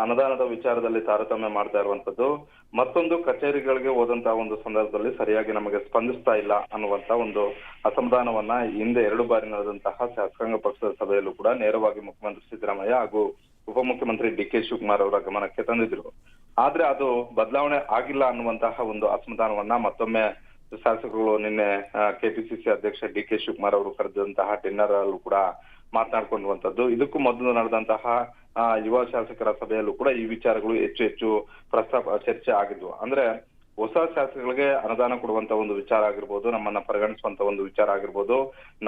ಅನುದಾನದ ವಿಚಾರದಲ್ಲಿ ತಾರತಮ್ಯ ಮಾಡ್ತಾ ಇರುವಂತದ್ದು ಮತ್ತೊಂದು ಕಚೇರಿಗಳಿಗೆ ಹೋದಂತಹ ಒಂದು ಸಂದರ್ಭದಲ್ಲಿ ಸರಿಯಾಗಿ ನಮಗೆ ಸ್ಪಂದಿಸ್ತಾ ಇಲ್ಲ ಅನ್ನುವಂತ ಒಂದು ಅಸಮಾಧಾನವನ್ನ ಹಿಂದೆ ಎರಡು ಬಾರಿ ನಡೆದಂತಹ ಶಾಸಕಾಂಗ ಪಕ್ಷದ ಸಭೆಯಲ್ಲೂ ಕೂಡ ನೇರವಾಗಿ ಮುಖ್ಯಮಂತ್ರಿ ಸಿದ್ದರಾಮಯ್ಯ ಹಾಗೂ ಉಪಮುಖ್ಯಮಂತ್ರಿ ಡಿ ಕೆ ಶಿವಕುಮಾರ್ ಅವರ ಗಮನಕ್ಕೆ ತಂದಿದ್ರು. ಆದ್ರೆ ಅದು ಬದಲಾವಣೆ ಆಗಿಲ್ಲ ಅನ್ನುವಂತಹ ಒಂದು ಅಸಮಾಧಾನವನ್ನ ಮತ್ತೊಮ್ಮೆ ಶಾಸಕರು ನಿನ್ನೆ ಕೆಪಿಸಿಸಿ ಅಧ್ಯಕ್ಷ ಡಿ ಕೆ ಶಿವಕುಮಾರ್ ಅವರು ಕರೆದಂತಹ ಡಿನ್ನರ್ ಅಲ್ಲೂ ಕೂಡ ಮಾತನಾಡ್ಕೊಂಡಿರುವಂತದ್ದು. ಇದಕ್ಕೂ ಮೊದಲು ನಡೆದಂತಹ ಯುವ ಶಾಸಕರ ಸಭೆಯಲ್ಲೂ ಕೂಡ ಈ ವಿಚಾರಗಳು ಹೆಚ್ಚು ಹೆಚ್ಚು ಪ್ರಸ್ತಾಪ, ಚರ್ಚೆ ಆಗಿದ್ವು. ಅಂದ್ರೆ ಹೊಸ ಶಾಸಕರಿಗೆ ಅನುದಾನ ಕೊಡುವಂತ ಒಂದು ವಿಚಾರ ಆಗಿರ್ಬೋದು, ನಮ್ಮನ್ನ ಪರಿಗಣಿಸುವಂತ ಒಂದು ವಿಚಾರ ಆಗಿರ್ಬೋದು,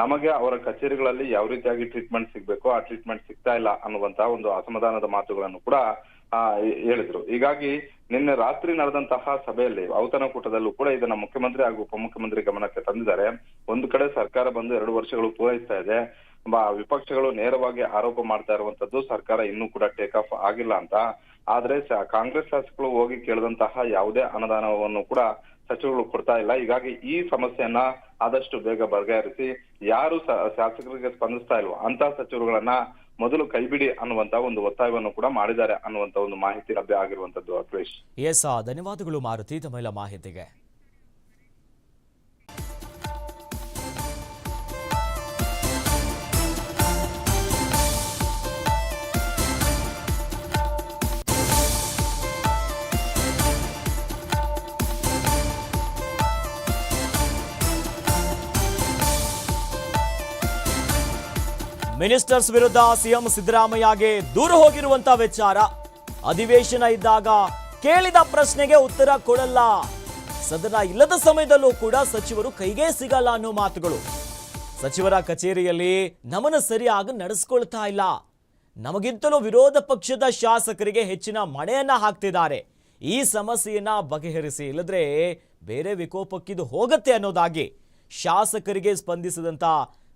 ನಮಗೆ ಅವರ ಕಚೇರಿಗಳಲ್ಲಿ ಯಾವ ರೀತಿಯಾಗಿ ಟ್ರೀಟ್ಮೆಂಟ್ ಸಿಗ್ಬೇಕು, ಆ ಟ್ರೀಟ್ಮೆಂಟ್ ಸಿಗ್ತಾ ಇಲ್ಲ ಅನ್ನುವಂತಹ ಒಂದು ಅಸಮಾಧಾನದ ಮಾತುಗಳನ್ನು ಕೂಡ ಹೇಳಿದ್ರು. ಹೀಗಾಗಿ ನಿನ್ನೆ ರಾತ್ರಿ ನಡೆದಂತಹ ಸಭೆಯಲ್ಲಿ ಔತಣಕೂಟದಲ್ಲೂ ಕೂಡ ಇದನ್ನ ಮುಖ್ಯಮಂತ್ರಿ ಹಾಗೂ ಉಪಮುಖ್ಯಮಂತ್ರಿ ಗಮನಕ್ಕೆ ತಂದಿದ್ದಾರೆ. ಒಂದು ಕಡೆ ಸರ್ಕಾರ ಬಂದು ಎರಡು ವರ್ಷಗಳು ಪೂರೈಸ್ತಾ ಇದೆ. ವಿಪಕ್ಷಗಳು ನೇರವಾಗಿ ಆರೋಪ ಮಾಡ್ತಾ ಇರುವಂತದ್ದು ಸರ್ಕಾರ ಇನ್ನೂ ಕೂಡ ಟೇಕ್ ಆಫ್ ಆಗಿಲ್ಲ ಅಂತ. ಆದ್ರೆ ಕಾಂಗ್ರೆಸ್ ಶಾಸಕರು ಹೋಗಿ ಕೇಳಿದಂತಹ ಯಾವುದೇ ಅನುದಾನವನ್ನು ಕೂಡ ಸಚಿವರು ಕೊಡ್ತಾ ಇಲ್ಲ. ಹೀಗಾಗಿ ಈ ಸಮಸ್ಯೆಯನ್ನ ಆದಷ್ಟು ಬೇಗ ಬಗೆಹರಿಸಿ ಯಾರು ಶಾಸಕರಿಗೆ ಸ್ಪಂದಿಸ್ತಾ ಇಲ್ವೋ ಅಂತ ಸಚಿವರುಗಳನ್ನ ಮೊದಲು ಕೈಬಿಡಿ ಅನ್ನುವಂತ ಒಂದು ಒತ್ತಾಯವನ್ನು ಕೂಡ ಮಾಡಿದ್ದಾರೆ ಅನ್ನುವಂತ ಒಂದು ಮಾಹಿತಿ ಲಭ್ಯ ಆಗಿರುವಂತದ್ದು ಅಖಿಲೇಶ್ ಎಸ್ ಧನ್ಯವಾದಗಳು ಮಾರುತಿ, ತಮ್ಮೆಲ್ಲ ಮಾಹಿತಿಗೆ. ಮಿನಿಸ್ಟರ್ಸ್ ವಿರುದ್ಧ ಸಿಎಂ ಸಿದ್ದರಾಮಯ್ಯಗೆ ದೂರ ಹೋಗಿರುವಂತ ವಿಚಾರ. ಅಧಿವೇಶನ ಇದ್ದಾಗ ಕೇಳಿದ ಪ್ರಶ್ನೆಗೆ ಉತ್ತರ ಕೊಡಲ್ಲ. ಸದನ ಇಲ್ಲದ ಸಮಯದಲ್ಲೂ ಕೂಡ ಸಚಿವರು ಕೈಗೆ ಸಿಗಲ್ಲ ಅನ್ನೋ ಮಾತುಗಳು. ಸಚಿವರ ಕಚೇರಿಯಲ್ಲಿ ನಮನ ಸರಿಯಾಗಿ ನಡೆಸ್ಕೊಳ್ತಾ ಇಲ್ಲ. ನಮಗಿಂತಲೂ ವಿರೋಧ ಪಕ್ಷದ ಶಾಸಕರಿಗೆ ಹೆಚ್ಚಿನ ಮಣೆಯನ್ನ ಹಾಕ್ತಿದ್ದಾರೆ. ಈ ಸಮಸ್ಯೆಯನ್ನ ಬಗೆಹರಿಸಿ, ಇಲ್ಲದ್ರೆ ಬೇರೆ ವಿಕೋಪಕ್ಕಿದು ಹೋಗತ್ತೆ ಅನ್ನೋದಾಗಿ ಶಾಸಕರಿಗೆ ಸ್ಪಂದಿಸಿದಂತ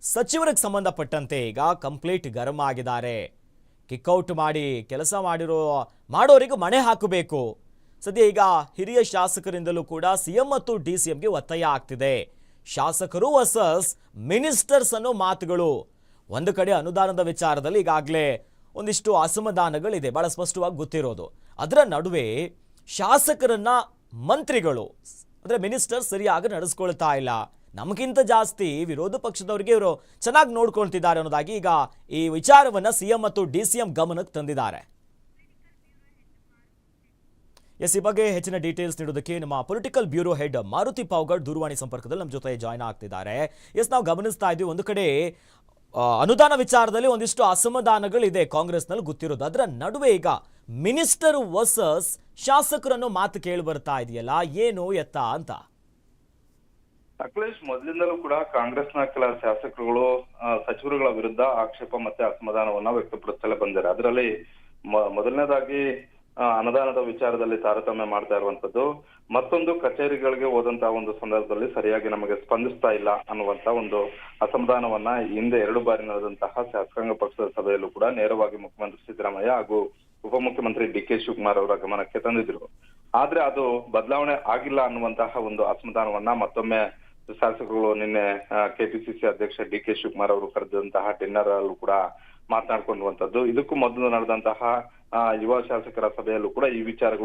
ಸಚಿವರಿಗೆ ಸಂಬಂಧಪಟ್ಟಂತೆ ಈಗ ಕಂಪ್ಲೀಟ್ ಗರಂ ಆಗಿದ್ದಾರೆ. ಕಿಕ್ಔಟ್ ಮಾಡಿ, ಕೆಲಸ ಮಾಡಿರೋ, ಮಾಡೋರಿಗೂ ಮಣೆ ಹಾಕಬೇಕು. ಸದ್ಯ ಈಗ ಹಿರಿಯ ಶಾಸಕರಿಂದಲೂ ಕೂಡ ಸಿಎಂ ಮತ್ತು ಡಿ ಸಿಎಂಗೆ ಒತ್ತಾಯ ಆಗ್ತಿದೆ. ಶಾಸಕರು ವರ್ಸಸ್ ಮಿನಿಸ್ಟರ್ಸ್ ಅನ್ನೋ ಮಾತುಗಳು. ಒಂದು ಕಡೆ ಅನುದಾನದ ವಿಚಾರದಲ್ಲಿ ಈಗಾಗಲೇ ಒಂದಿಷ್ಟು ಅಸಮಾಧಾನಗಳಿದೆ. ಬಹಳ ಸ್ಪಷ್ಟವಾಗಿ ಗೊತ್ತಿರೋದು. ಅದರ ನಡುವೆ ಶಾಸಕರನ್ನ ಮಂತ್ರಿಗಳು, ಅಂದರೆ ಮಿನಿಸ್ಟರ್ ಸರಿಯಾಗಿ ನಡೆಸ್ಕೊಳ್ತಾ ಇಲ್ಲ. ನಮಗಿಂತ ಜಾಸ್ತಿ ವಿರೋಧ ಪಕ್ಷದವರಿಗೆ ಇವರು ಚೆನ್ನಾಗಿ ನೋಡ್ಕೊಳ್ತಿದ್ದಾರೆ ಅನ್ನೋದಾಗಿ ಈಗ ಈ ವಿಚಾರವನ್ನ ಸಿಎಂ ಮತ್ತು ಡಿ ಸಿಎಂ ಗಮನಕ್ಕೆ ತಂದಿದ್ದಾರೆ. ಎಸ್, ಈ ಬಗ್ಗೆ ಹೆಚ್ಚಿನ ಡೀಟೇಲ್ಸ್ ನೀಡೋದಕ್ಕೆ ನಮ್ಮ political bureau head Maruti Pavgad ದೂರವಾಣಿ ಸಂಪರ್ಕದಲ್ಲಿ ನಮ್ಮ ಜೊತೆ ಜಾಯ್ನ್ ಆಗ್ತಿದ್ದಾರೆ. ಎಸ್, ನಾವು ಗಮನಿಸ್ತಾ ಇದ್ವಿ ಒಂದು ಕಡೆ ಅನುದಾನ ವಿಚಾರದಲ್ಲಿ ಒಂದಿಷ್ಟು ಅಸಮಾಧಾನಗಳಿದೆ ಕಾಂಗ್ರೆಸ್ನಲ್ಲಿ ಗೊತ್ತಿರೋದು. ಅದರ ನಡುವೆ ಈಗ ಮಿನಿಸ್ಟರ್ ವರ್ಸಸ್ ಶಾಸಕರನ್ನು ಮಾತು ಕೇಳಿ ಬರ್ತಾ ಇದೆಯಲ್ಲ, ಏನು ಎತ್ತ ಅಂತ. ಅಖಿಲೇಶ್ ಮೊದಲಿಂದಲೂ ಕೂಡ ಕಾಂಗ್ರೆಸ್ನ ಕೆಲ ಶಾಸಕರುಗಳು ಸಚಿವರುಗಳ ವಿರುದ್ಧ ಆಕ್ಷೇಪ ಮತ್ತೆ ಅಸಮಾಧಾನವನ್ನ ವ್ಯಕ್ತಪಡಿಸ್ತಲೇ ಬಂದಿದ್ದಾರೆ. ಅದರಲ್ಲಿ ಮೊದಲನೇದಾಗಿ ಅನುದಾನದ ವಿಚಾರದಲ್ಲಿ ತಾರತಮ್ಯ ಮಾಡ್ತಾ ಇರುವಂತದ್ದು ಮತ್ತೊಂದು ಕಚೇರಿಗಳಿಗೆ ಹೋದಂತಹ ಒಂದು ಸಂದರ್ಭದಲ್ಲಿ ಸರಿಯಾಗಿ ನಮಗೆ ಸ್ಪಂದಿಸ್ತಾ ಇಲ್ಲ ಅನ್ನುವಂತ ಒಂದು ಅಸಮಾಧಾನವನ್ನ ಹಿಂದೆ ಎರಡು ಬಾರಿ ನಡೆದಂತಹ ಶಾಸಕಾಂಗ ಪಕ್ಷದ ಸಭೆಯಲ್ಲೂ ಕೂಡ ನೇರವಾಗಿ ಮುಖ್ಯಮಂತ್ರಿ ಸಿದ್ದರಾಮಯ್ಯ ಹಾಗೂ ಉಪಮುಖ್ಯಮಂತ್ರಿ ಡಿ ಕೆ ಶಿವಕುಮಾರ್ ಅವರ ಗಮನಕ್ಕೆ ತಂದಿದ್ರು. ಆದ್ರೆ ಅದು ಬದಲಾವಣೆ ಆಗಿಲ್ಲ ಅನ್ನುವಂತಹ ಒಂದು ಅಸಮಾಧಾನವನ್ನ ಮತ್ತೊಮ್ಮೆ ಶಾಸಕರು ನಿನ್ನೆ ಕೆಪಿಸಿಸಿ ಅಧ್ಯಕ್ಷ ಡಿ ಕೆ ಶಿವಕುಮಾರ್ ಅವರು ಕರೆದಂತಹ ಡಿನ್ನರ್ ಅಲ್ಲೂ ಕೂಡ ಮಾತನಾಡ್ಕೊಂಡಿರುವಂತದ್ದು ಇದಕ್ಕೂ ಮೊದಲು ನಡೆದಂತಹ ಯುವ ಶಾಸಕರ ಸಭೆಯಲ್ಲೂ ಕೂಡ ಈ ವಿಚಾರಗಳು